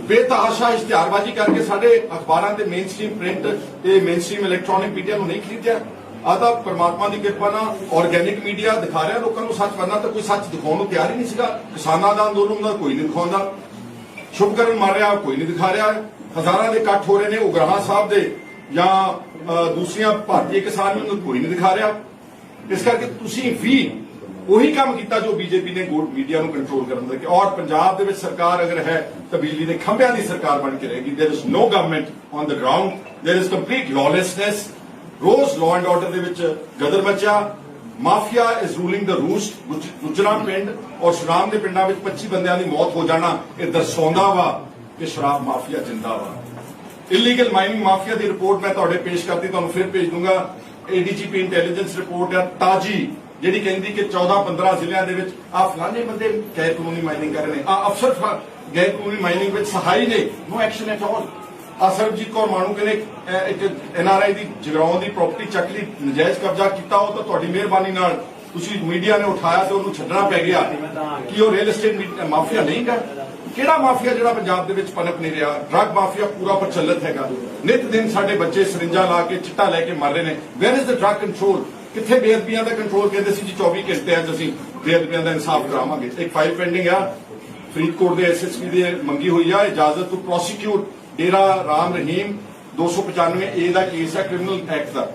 ਬੇਤਹਾਸ਼ਾ ਇਸ਼ਤਿਹਾਰਬਾਜ਼ੀ ਕਰਕੇ ਸਾਡੇ ਅਖਬਾਰਾਂ ਤੇ ਮੇਨ ਮੇਨਸਟ੍ਰੀਮ ਪ੍ਰਿੰਟ ਤੇ ਮੇਨ ਮੇਨਸਟ੍ਰੀਮ ਇਲੈਕਟ੍ਰੋਨਿਕ ਮੀਡੀਆ ਨੂੰ ਨਹੀਂ ਖਰੀਦਿਆ ਆਹ ਤਾਂ ਪਰਮਾਤਮਾ ਦੀ ਕਿਰਪਾ ਨਾਲ ਆਰਗੈਨਿਕ ਮੀਡੀਆ ਦਿਖਾ ਰਿਹਾ ਲੋਕਾਂ ਨੂੰ ਸੱਚ ਬੰਨਾ ਤਾਂ ਕੋਈ ਸੱਚ ਦਿਖਾਉਣ ਨੂੰ ਤਿਆਰ ਹੀ ਨਹੀਂ ਸੀਗਾ ਕਿਸਾਨਾਂ ਦਾ ਅੰਦੋਲਨ ਦਾ ਕੋਈ ਨਹੀਂ ਦਿਖਾਉਂਦਾ ਸ਼ੁਭਕਰਨ ਮਾਰ ਰਿਹਾ ਕੋਈ ਨਹੀਂ ਦਿਖਾ ਰਿਹਾ ਹਜ਼ਾਰਾਂ ਦੇ ਇਕੱਠ ਹੋ ਰਹੇ ਨੇ ਉਗਰਾਹਾਂ ਸਾਹਿਬ ਦੇ ਜਾਂ ਅ, ਦੂਸਰੀਆਂ ਭਾਰਤੀ ਕਿਸਾਨ ਨੂੰ ਕੋਈ ਨਹੀਂ ਦਿਖਾ ਰਿਹਾ ਇਸ ਕਰਕੇ ਤੁਸੀਂ ਵੀ ਉਹੀ ਕੰਮ ਕੀਤਾ ਜੋ ਬੀਜੇਪੀ ਨੇ ਗੋਡ ਮੀਡੀਆ ਨੂੰ ਕੰਟਰੋਲ ਕਰਨ ਦਾ ਕਿ ਔਰ ਪੰਜਾਬ ਦੇ ਵਿੱਚ ਸਰਕਾਰ ਅਗਰ ਹੈ ਤਾਂ ਬਿਜਲੀ ਦੇ ਖੰਭਿਆਂ ਦੀ ਸਰਕਾਰ ਬਣ ਕੇ ਰਹੇਗੀ there is no government on the ground there is complete ਲawlessness rose law and order ਦੇ ਵਿੱਚ ਗਦਰ ਮਚਿਆ, mafia is ruling the roost ਗੁਜਰਾ ਪਿੰਡ ਔਰ ਸ਼ਰਾਮ ਦੇ ਪਿੰਡਾਂ ਵਿੱਚ 25 ਬੰਦਿਆਂ ਦੀ ਮੌਤ ਹੋ ਜਾਣਾ, ਇਹ ਦਰਸਾਉਂਦਾ ਵਾ ਕਿ ਸ਼ਰਾਬ ਮਾਫੀਆ ਜਿੰਦਾ ਵਾ। ਇਲੀਗਲ ਮਾਈਨਿੰਗ ਮਾਫੀਆ ਦੀ ਰਿਪੋਰਟ ਮੈਂ ਤੁਹਾਡੇ ਪੇਸ਼ ਕਰਤੀ, ਤੁਹਾਨੂੰ ਫਿਰ ਭੇਜ ਦੂੰਗਾ। ਏਡੀਜੀਪੀ ਇੰਟੈਲੀਜੈਂਸ ਰਿਪੋਰਟ ਹੈ ਤਾਜੀ, ਜਿਹੜੀ ਕਹਿੰਦੀ ਕਿ 14 15 ਜ਼ਿਲ੍ਹਿਆਂ ਦੇ ਵਿੱਚ ਆ ਫਲਾਣੇ ਬੰਦੇ ਗੈਰ ਕਾਨੂੰਨੀ ਮਾਈਨਿੰਗ ਕਰ ਰਹੇ ਨੇ। ਆ ਅਫਸਰ ਗੈਰ ਕਾਨੂੰਨੀ ਮਾਈਨਿੰਗ ਵਿੱਚ ਸਹਾਈ ਨੇ। No action at all Asarjit Kaur Manuke ਕਹਿੰਦੇ ਅਹ, ਇੱਕ ਐਨਆਰਆਈ ਦੀ ਜਗਰਾਉਂ ਦੀ ਪ੍ਰਾਪਰਟੀ ਚੱਕ ਲਈ ਨਜਾਇਜ਼ ਕਬਜ਼ਾ ਕੀਤਾ ਉਹ ਤਾਂ ਤੁਹਾਡੀ ਮਿਹਰਬਾਨੀ ਨਾਲ ਤੁਸੀਂ ਮੀਡੀਆ ਨੇ ਉਠਾਇਆ ਤੇ ਉਹਨੂੰ ਛੱਡਣਾ ਪੈ ਗਿਆ। ਕਿ ਉਹ ਰੀਅਲ ਏਸਟੇਟ ਮਾਫੀਆ ਨਹੀਂ ਗਾ ਕਿਹੜਾ ਮਾਫੀਆ ਜਿਹੜਾ ਪੰਜਾਬ ਦੇ ਵਿੱਚ ਪਨਪ ਨਹੀਂ ਰਿਹਾ? ਡਰੱਗ ਮਾਫੀਆ ਪੂਰਾ ਪ੍ਰਚਲਿਤ ਹੈਗਾ। ਨਿਤ ਦਿਨ ਸਾਡੇ ਬੱਚੇ ਸਰਿੰਜਾਂ ਲਾ ਕੇ ਚਿੱਟਾ ਲੈ ਕੇ ਮਰ ਰਹੇ ਨੇ। Where is the drug control ਕਿੱਥੇ ਬੇਅਦਬੀਆਂ ਦਾ ਕੰਟਰੋਲ ਕਹਿੰਦੇ ਸੀ ਜੀ 24 ਘੰਟੇ ਅੱਜ ਅਸੀਂ ਬੇਅਦਬੀਆਂ ਦਾ ਇਨਸਾਫ ਕਰਾਵਾਂਗੇ। ਇੱਕ ਫਾਈਲ ਪੈਂਡਿੰਗ ਆ। ਫਰੀਦਕੋਟ ਦੇ ਐਸਐਸਪੀ ਦੇ ਮੰਗੀ ਹੋਈ ਆ ਇਜਾਜ਼ਤ to prosecute Dera Ram Rahim 295 A the case ਹੈ ਕ੍ਰਿਮੀਨਲ ਐਕਟ ਦਾ।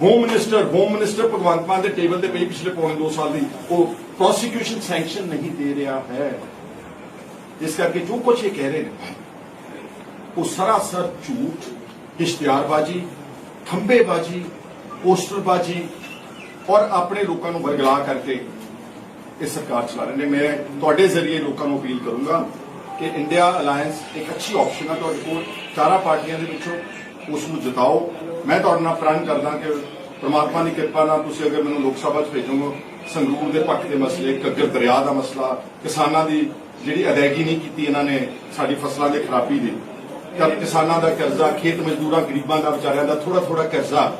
Home minister home minister Bhagwant Mann ਦੇ ਟੇਬਲ ਤੇ ਪਈ ਪਿਛਲੇ ਪੌਣੇ 2 ਸਾਲ ਦੀ। ਉਹ ਪ੍ਰੋਸੀਕਿਊਸ਼ਨ ਸੈਂਕਸ਼ਨ ਨਹੀਂ ਦੇ ਰਿਹਾ ਹੈ। ਇਸ ਕਰਕੇ ਜੋ ਕੁਝ ਇਹ ਕਹਿ ਰਹੇ ਨੇ, ਉਹ ਸਰਾਸਰ ਝੂਠ ਇਸ਼ਤਿਹਾਰਬਾਜ਼ੀ ਖੰਬੇਬਾਜ਼ੀ ਪੋਸਟਰਬਾਜ਼ੀ ਔਰ ਆਪਣੇ ਲੋਕਾਂ ਨੂੰ ਵਰਗਲਾ ਕਰਕੇ ਇਹ ਸਰਕਾਰ ਚਲਾ ਰਹੇ ਨੇ। ਮੈਂ ਤੁਹਾਡੇ ਜ਼ਰੀਏ ਲੋਕਾਂ ਨੂੰ ਅਪੀਲ ਕਰੂੰਗਾ ਕਿ ਇੰਡੀਆ ਅਲਾਈਅੰਸ ਇੱਕ ਅੱਛੀ ਆਪਸ਼ਨ ਹੈ ਤੁਹਾਡੇ ਕੋਲ। ਚਾਰਾਂ ਪਾਰਟੀਆਂ ਦੇ ਵਿੱਚੋਂ ਉਸ ਨੂੰ ਜਿਤਾਓ। ਮੈਂ ਤੁਹਾਡੇ ਨਾਲ ਪ੍ਰਣ ਕਰਦਾ ਕਿ ਪਰਮਾਤਮਾ ਦੀ ਕਿਰਪਾ ਨਾਲ ਤੁਸੀਂ ਅਗਰ ਮੈਨੂੰ ਲੋਕ ਸਭਾ 'ਚ ਭੇਜੋਗੇ, ਸੰਗਰੂਰ ਦੇ ਪੱਖ ਦੇ ਮਸਲੇ, ਘੱਗਰ ਦਰਿਆ ਦਾ ਮਸਲਾ, ਕਿਸਾਨਾਂ ਦੀ ਜਿਹੜੀ ਅਦਾਇਗੀ ਨਹੀਂ ਕੀਤੀ ਇਹਨਾਂ ਨੇ ਸਾਡੀ ਫਸਲਾਂ ਦੇ ਖਰਾਬੀ ਦੀ ਕਿ ਕਿਸਾਨਾਂ ਦਾ ਕਰਜ਼ਾ, ਖੇਤ ਮਜ਼ਦੂਰਾਂ, ਗਰੀਬਾਂ ਦਾ, ਵਿਚਾਰਿਆਂ ਦਾ ਥੋੜਾ ਥੋੜਾ ਕਰਜ਼ਾ,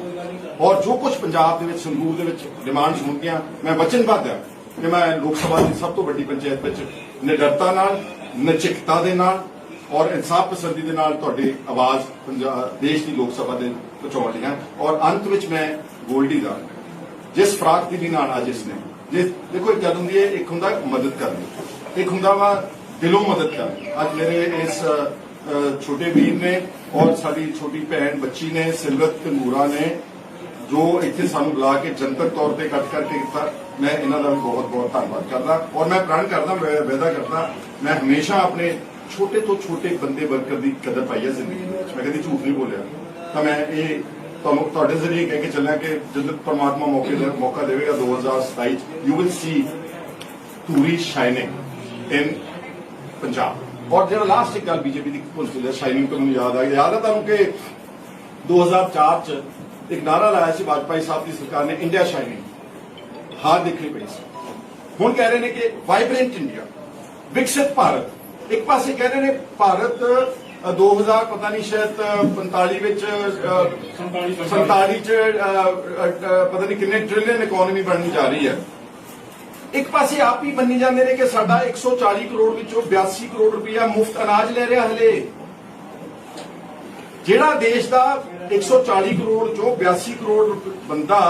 ਔਰ ਜੋ ਕੁਝ ਪੰਜਾਬ ਦੇ ਵਿੱਚ, ਸੰਗਰੂਰ ਦੇ ਵਿੱਚ ਡਿਮਾਂਡਸ ਹੋਣਗੀਆਂ, ਮੈਂ ਵਚਨਬੱਧ ਹਾਂ ਕਿ ਮੈਂ ਲੋਕ ਸਭਾ ਦੀ ਸਭ ਤੋਂ ਵੱਡੀ ਪੰਚਾਇਤ ਵਿੱਚ ਨਿਡਰਤਾ ਨਾਲ ਨਚਿਕਤਾ ਦੇ ਨਾਲ ਔਰ ਇਨਸਾਫ ਪਸੰਦੀ ਦੇ ਨਾਲ ਤੁਹਾਡੀ ਆਵਾਜ਼ ਪੰਜਾਬ ਦੇਸ਼ ਦੀ ਲੋਕ ਸਭਾ ਦੇ ਪਹੁੰਚਾਉਣ ਲਈ ਹਾਂ ਔਰ ਅੰਤ ਵਿੱਚ ਮੈਂ ਗੋਲਡੀ ਦਾ, ਜਿਸ ਫਰਾਕ ਦੀ ਵੀ ਨਾਲ ਅੱਜ ਇਸਨੇ ਜੇ ਦੇਖੋ ਇੱਕ ਗੱਲ ਹੁੰਦੀ ਹੈ, ਇੱਕ ਹੁੰਦਾ ਮਦਦ ਕਰਨੀ, ਇੱਕ ਹੁੰਦਾ ਵਾ ਦਿਲੋਂ ਮਦਦ ਕਰਨੀ। ਅੱਜ ਮੇਰੇ ਇਸ ਛੋਟੇ ਵੀਰ ਨੇ ਔਰ ਸਾਡੀ ਛੋਟੀ ਭੈਣ ਬੱਚੀ ਨੇ, ਸਿਮਰਤ ਕਨੂਰਾ ਨੇ ਜੋ ਇੱਥੇ ਸਾਨੂੰ ਬੁਲਾ ਕੇ ਜਨਤਕ ਤੌਰ ਤੇ ਇਕੱਠ ਕਰਕੇ ਕੀਤਾ ਮੈਂ ਇਹਨਾਂ ਦਾ ਵੀ ਬਹੁਤ ਬਹੁਤ ਧੰਨਵਾਦ ਕਰਦਾ ਔਰ ਮੈਂ ਪ੍ਰਣ ਕਰਦਾ, ਮੈਂ ਵਾਅਦਾ ਕਰਦਾ, ਮੈਂ ਹਮੇਸ਼ਾ ਆਪਣੇ ਛੋਟੇ ਤੋਂ ਛੋਟੇ ਬੰਦੇ ਵਰਕਰ ਦੀ ਕਦਰ ਪਾਈ ਹੈ ਜ਼ਿੰਦਗੀ ਵਿੱਚ। ਮੈਂ ਕਦੀ ਝੂਠ ਨਹੀਂ ਬੋਲਿਆ। ਤਾਂ ਮੈਂ ਇਹ ਤੁਹਾਨੂੰ ਤੁਹਾਡੇ ਜ਼ਰੀਏ ਕਹਿ ਕੇ ਚੱਲਿਆ ਕਿ ਜਦੋਂ ਪਰਮਾਤਮਾ ਮੌਕੇ ਦੇ ਮੌਕਾ ਦੇਵੇਗਾ 2027 ਯੂ ਵਿਲ ਸੀ ਟੂਰੀ ਸ਼ਾਈਨਿੰਗ ਇਨ ਪੰਜਾਬ। ਔਰ ਜਿਹੜਾ ਲਾਸਟ ਇੱਕ ਗੱਲ ਬੀਜੇਪੀ ਦੀ ਭੁੱਲ ਚੁੱਲਿਆ ਸ਼ਾਈਨਿੰਗ ਤੋਂ ਮੈਨੂੰ ਯਾਦ ਆ ਗਿਆ ਯਾਦ ਹੈ ਤੁਹਾਨੂੰ ਕਿ 2004 ਚ ਇੱਕ ਨਾਰਾ ਲਾਇਆ ਸੀ ਵਾਜਪਾਈ ਸਾਹਿਬ ਦੀ ਸਰਕਾਰ ਨੇ ਇੰਡੀਆ ਸ਼ਾਈਨਿੰਗ ਹਾਰ ਦੇਖਣੀ ਪਈ ਸੀ। ਹੁਣ ਕਹਿ ਰਹੇ ਨੇ ਕਿ ਵਾਈਬ੍ਰੈਂਟ ਇੰਡੀਆ ਵਿਕਸਿਤ ਭਾਰਤ। ਇੱਕ ਪਾਸੇ ਕਹਿ ਰਹੇ ਨੇ ਭਾਰਤ ਅ, 2000 ਪਤਾ ਨਹੀਂ ਸ਼ਾਇਦ ਅ, 45 ਵਿੱਚ ਅ, 47 ਚ। ਪਤਾ ਨਹੀਂ ਕਿੰਨੇ ਟ੍ਰਿਲੀਅਨ ਇਕਨੋਮੀ ਬਣਨੀ ਜਾ ਰਹੀ ਹੈ। ਇੱਕ ਪਾਸੇ ਆਪ ਹੀ ਮੰਨੀ ਜਾਂਦੇ ਨੇ ਕਿ ਸਾਡਾ 140 ਕਰੋੜ ਵਿੱਚੋਂ 82 ਕਰੋੜ ਰੁਪਇਆ ਮੁਫਤ ਅਨਾਜ ਲੈ ਰਿਹਾ ਹਲੇ। ਜਿਹੜਾ ਦੇਸ਼ ਦਾ 140 ਕਰੋੜ ਚੋਂ 82 ਕਰੋੜ ਰੁਪ- ਬੰਦਾ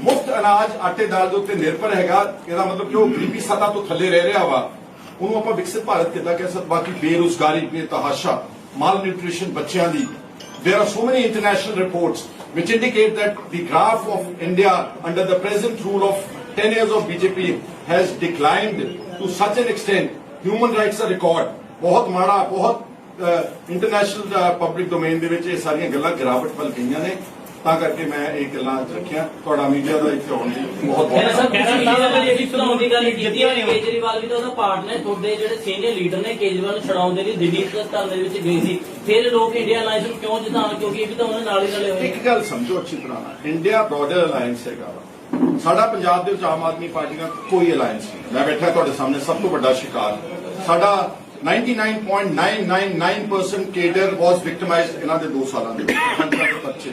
ਮੁਫਤ ਅਨਾਜ ਆਟੇ ਦਾਲ ਦੇ ਉੱਤੇ ਨਿਰਭਰ ਹੈਗਾ ਇਹਦਾ ਮਤਲਬ ਕਿ ਉਹ ਗਰੀਬੀ ਸਤਾ ਤੋਂ ਥੱਲੇ ਰਹਿ ਰਿਹਾ ਵਾ ਉਹਨੂੰ ਆਪਾਂ ਵਿਕਸਿਤ ਭਾਰਤ ਕਿੱਦਾਂ ਕਹਿ ਸਕਦੇ ਬਾਕੀ ਬੇਰੁਜ਼ਗਾਰੀ ਬੇਤਹਾਸ਼ਾ ਮਾਲ ਨਿਊਟ੍ਰੀਸ਼ਨ ਬੱਚਿਆਂ ਦੀ there are so many international reports which indicate that the graph of India under the present rule of 10 years of BJP has declined to such an extent human rights are record ਬਹੁਤ ਮਾੜਾ ਬਹੁਤ ਇੰਟਰਨੈਸ਼ਨਲ ਪਬਲਿਕ ਡੋਮੇਨ ਦੇ ਵਿੱਚ ਇਹ ਸਾਰੀਆਂ ਗੱਲਾਂ ਗਿਰਾਵਟ ਵੱਲ ਗਈਆਂ ਨੇ। ਤਾਂ ਕਰਕੇ ਮੈਂ ਇਹ ਗੱਲਾਂ ਅੱਜ ਰੱਖੀਆਂ। ਤੁਹਾਡਾ ਮੀਡੀਆ ਦਾ ਇੱਥੇ ਆਉਣ ਲਈ ਬਹੁਤ ਬਹੁਤ ਸਰ ਸੁਣਾਉਣ ਦੀ ਗੱਲ ਕੀਤੀ ਹੈ ਨੇ। ਕੇਜਰੀਵਾਲ ਵੀ ਤਾਂ ਉਹਦਾ ਪਾਰਟ ਨੇ। ਤੁਹਾਡੇ ਜਿਹੜੇ ਸੀਨੀਅਰ ਲੀਡਰ ਨੇ ਕੇਜਰੀਵਾਲ ਨੂੰ ਛਡਾਉਣ ਦੇ ਲਈ ਦਿੱਲੀ ਧਰਨੇ ਦੇ ਵਿੱਚ ਗਏ ਸੀ। ਫਿਰ ਲੋਕ ਇੰਡੀਆ ਅਲਾਈਅੰਸ ਨੂੰ ਕਿਉਂ ਜਿਤਾਉਣ? ਕਿਉਂਕਿ ਇਹ ਵੀ ਤਾਂ ਉਹਨਾਂ ਨਾਲ ਹੀ ਰਲੇ ਹੋਏ ਇੱਕ ਗੱਲ ਸਮਝੋ ਅੱਛੀ ਤਰ੍ਹਾਂ ਨਾਲ। ਇੰਡੀਆ ਬ੍ਰੌਡਰ ਅਲਾਈਅੰਸ ਹੈਗਾ ਸਾਡਾ ਪੰਜਾਬ ਦੇ ਵਿੱਚ ਆਮ ਆਦਮੀ ਪਾਰਟੀ ਨਾਲ ਕੋਈ ਅਲਾਈਅੰਸ ਨਹੀਂ। ਮੈਂ ਬੈਠਾ ਤੁਹਾਡੇ ਸਾਹਮਣੇ ਸਭ ਤੋਂ ਵੱਡਾ ਸ਼ਿਕਾਰ। ਸਾਡਾ 99.999% ਕੇਡਰ ਵਾਸ ਵਿਕਟਮਾਈਜ਼ਡ ਇਹਨਾਂ ਦੇ 2 ਸਾਲਾਂ ਦੇ ਵਿੱਚ। ਦੇ ਪਰਚੇ।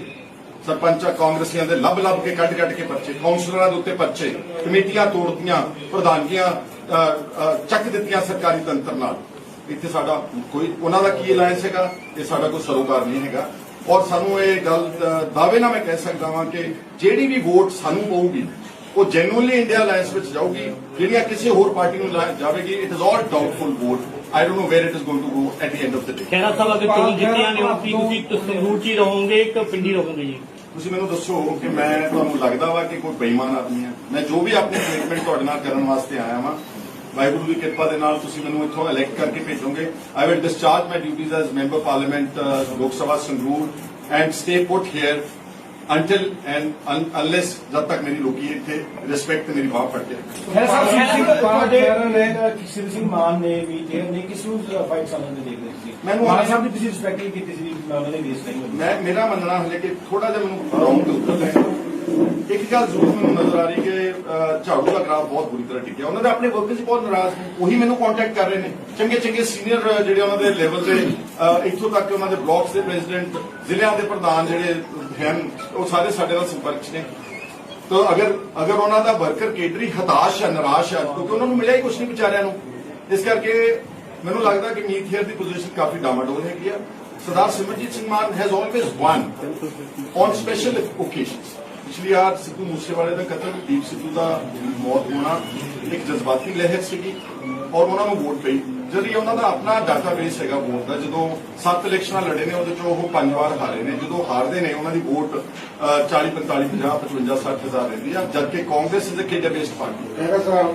ਸਰਪੰਚਾਂ ਕਾਂਗਰਸੀਆਂ ਦੇ ਲੱਭ ਲੱਭ ਕੇ ਕੱਢ ਕੱਢ ਕੇ ਪਰਚੇ। ਕਾਉਂਸਲਰਾਂ ਦੇ ਉੱਤੇ ਪਰਚੇ। ਕਮੇਟੀਆਂ ਤੋੜਤੀਆਂ, ਪ੍ਰਧਾਨਗੀਆਂ ਚੱਕ ਦਿੱਤੀਆਂ ਸਰਕਾਰੀ ਤੰਤਰ ਨਾਲ। ਇੱਥੇ ਸਾਡਾ ਕੋਈ, ਉਹਨਾਂ ਦਾ ਕੀ ਅਲਾਇੰਸ ਹੈਗਾ? ਇਹ ਸਾਡਾ ਕੋਈ ਸਰੋਕਾਰ ਨਹੀਂ ਹੈਗਾ। ਔਰ ਸਾਨੂੰ ਇਹ ਗੱਲ ਦਾਅਵੇ ਨਾਲ ਮੈਂ ਕਹਿ ਸਕਦਾ ਹਾਂ ਕਿ ਜਿਹੜੀ ਵੀ ਵੋਟ ਸਾਨੂੰ ਪਊਗੀ, ਉਹ ਜੈਨੂਅਲੀ ਇੰਡੀਆ ਅਲਾਇੰਸ ਵਿੱਚ ਜਾਊਗੀ। ਜਿਹੜੀਆਂ ਕਿਸੇ ਹੋਰ ਪਾਰਟੀ ਨੂੰ ਜਾਵੇਗੀ it is all doubtful vote I don't know where it is going to go at the end of the day Khaira Sahib ਅਗਰ ਚੋਣ ਜਿੱਤੀਆਂ ਨੇ ਉਹ ਕੀ ਤੁਸੀਂ ਸੰਗਰੂਰ ਚ ਹੀ ਰਹੋਗੇ ਕਿ ਪਿੰਡੀ ਰਹੋਗੇ ਜੀ? ਤੁਸੀਂ ਮੈਨੂੰ ਦੱਸੋ ਕਿ ਮੈਂ ਤੁਹਾਨੂੰ ਲੱਗਦਾ ਵਾ ਕਿ ਕੋਈ ਬੇਈਮਾਨ ਆਦਮੀ ਹੈ। ਮੈਂ ਜੋ ਵੀ ਆਪਣੀ ਕਮਿਟਮੈਂਟ ਤੁਹਾਡੇ ਨਾਲ ਕਰਨ ਵਾਸਤੇ ਆਇਆ ਵਾਂ ਵਾਹਿਗੁਰੂ ਦੀ ਕਿਰਪਾ ਦੇ ਨਾਲ ਤੁਸੀਂ ਮੈਨੂੰ ਇੱਥੋਂ ਇਲੈਕਟ ਕਰਕੇ ਭੇਜੋਗੇ। I will discharge my duties as member parliament Lok Sabha Sangrur and stay put here and un, unless ਜਦ ਤੱਕ ਮੇਰੀ ਲੋਕੀ ਇੱਥੇ ਰਿਸਪੈਕਟ ਮੇਰੀ ਬਾਹ ਫੜ ਕੇ ਰੱਖਣ। ਹੈ ਸਾਹਿਬ ਸਿੰਘ ਸਿੰਘ ਤੁਹਾਡੇ ਨੇ ਕਿਸੇ ਸਿੰਘ ਮਾਨ ਨੇ ਵੀ ਜੇ ਨੇ ਕਿਸ ਨੂੰ ਫਾਈਟ ਸਾਲਾਂ ਦੇ ਦੇਖਦੇ ਸੀ ਮੈਨੂੰ- ਮਾਨ ਸਾਹਿਬ ਦੀ ਤੁਸੀਂ ਰਿਸਪੈਕਟ ਨਹੀਂ ਕੀਤੀ ਸੀ ਉਹਨਾਂ ਨੇ ਬੇਸ ਨਹੀਂ ਮੈਂ ਮੇਰਾ ਮੰਨਣਾ ਹਲੇ ਕਿ ਥੋੜਾ ਜਿਹਾ ਮੈਨੂੰ ਰੌਂਗ ਦੇ ਉੱਤਰ ਹੈ ਇੱਕ ਗੱਲ ਜ਼ਰੂਰ ਮੈਨੂੰ ਨਜ਼ਰ ਆ ਰਹੀ ਕਿ ਝਾੜੂ ਦਾ ਗ੍ਰਾਫ ਬਹੁਤ ਬੁਰੀ ਤਰ੍ਹਾਂ ਟਿਕਿਆ ਉਹਨਾਂ ਦੇ ਆਪਣੇ ਵਰਕਰਸ ਬਹੁਤ ਨਾਰਾਜ਼ ਉਹੀ ਮੈਨੂੰ ਕੰਟੈਕਟ ਕਰ ਰਹੇ ਨੇ ਚੰਗੇ ਚੰਗੇ ਸੀਨੀਅਰ ਜਿਹੜੇ ਉਹਨਾਂ ਦੇ ਲੈਵਲ ਦੇ ਅਹ, ਇੱਥੋਂ ਤੱਕ ਉਹਨਾਂ ਦੇ ਬਲਾਕਸ ਦੇ ਪ੍ਰੈਜ਼ੀਡੈਂਟ ਜ਼ਿਲ੍ਹਿਆਂ ਦੇ ਪ੍ਰਧਾਨ ਜਿਹੜੇ ਹਨ ਉਹ ਸਾਰੇ ਸਾਡੇ ਨਾਲ ਸੰਪਰਕ 'ਚ ਨੇ। ਤੋ ਅਗਰ ਅਗਰ ਉਹਨਾਂ ਦਾ ਵਰਕਰ ਕੇਡਰੀ ਹਤਾਸ਼ ਹੈ, ਨਿਰਾਸ਼ ਹੈ, ਕਿਉਂਕਿ ਉਹਨਾਂ ਨੂੰ ਮਿਲਿਆ ਹੀ ਕੁਝ ਨਹੀਂ ਵਿਚਾਰਿਆਂ ਨੂੰ। ਇਸ ਕਰਕੇ ਮੈਨੂੰ ਲੱਗਦਾ ਕਿ ਮੀਤ ਹੇਅਰ ਦੀ ਪੋਜੀਸ਼ਨ ਕਾਫੀ ਡਾਮਾਡੋਲ ਹੈਗੀ ਆ Sardar Simranjit Singh Mann has always won on special occasions ਪਿਛਲੀ ਵਾਰ ਸਿੱਧੂ ਮੂਸੇਵਾਲੇ ਦਾ ਕਤਲ, ਦੀਪ ਸਿੱਧੂ ਦਾ ਮੌਤ ਹੋਣਾ, ਇੱਕ ਜਜ਼ਬਾਤੀ ਲਹਿਰ ਸੀਗੀ। ਔਰ ਉਹਨਾਂ ਨੂੰ ਵੋਟ ਪਈ। ਜਦ ਇਹ ਉਹਨਾਂ ਦਾ ਆਪਣਾ ਡਾਟਾਬੇਸ ਹੈਗਾ ਵੋਟ ਦਾ ਜਦੋਂ ਸੱਤ ਇਲੈਕਸ਼ਨਾਂ ਲੜੇ ਨੇ ਉਹਦੇ ਚੋਂ ਉਹ ਪੰਜ ਵਾਰ ਹਾਰੇ ਨੇ। ਜਦੋਂ ਹਾਰਦੇ ਨੇ ਉਹਨਾਂ ਦੀ ਵੋਟ ਅਹ, 40 45 50 55 60 ਹਜ਼ਾਰ ਰਹਿੰਦੀ ਆ। ਜਦਕਿ Congress is a cadre based party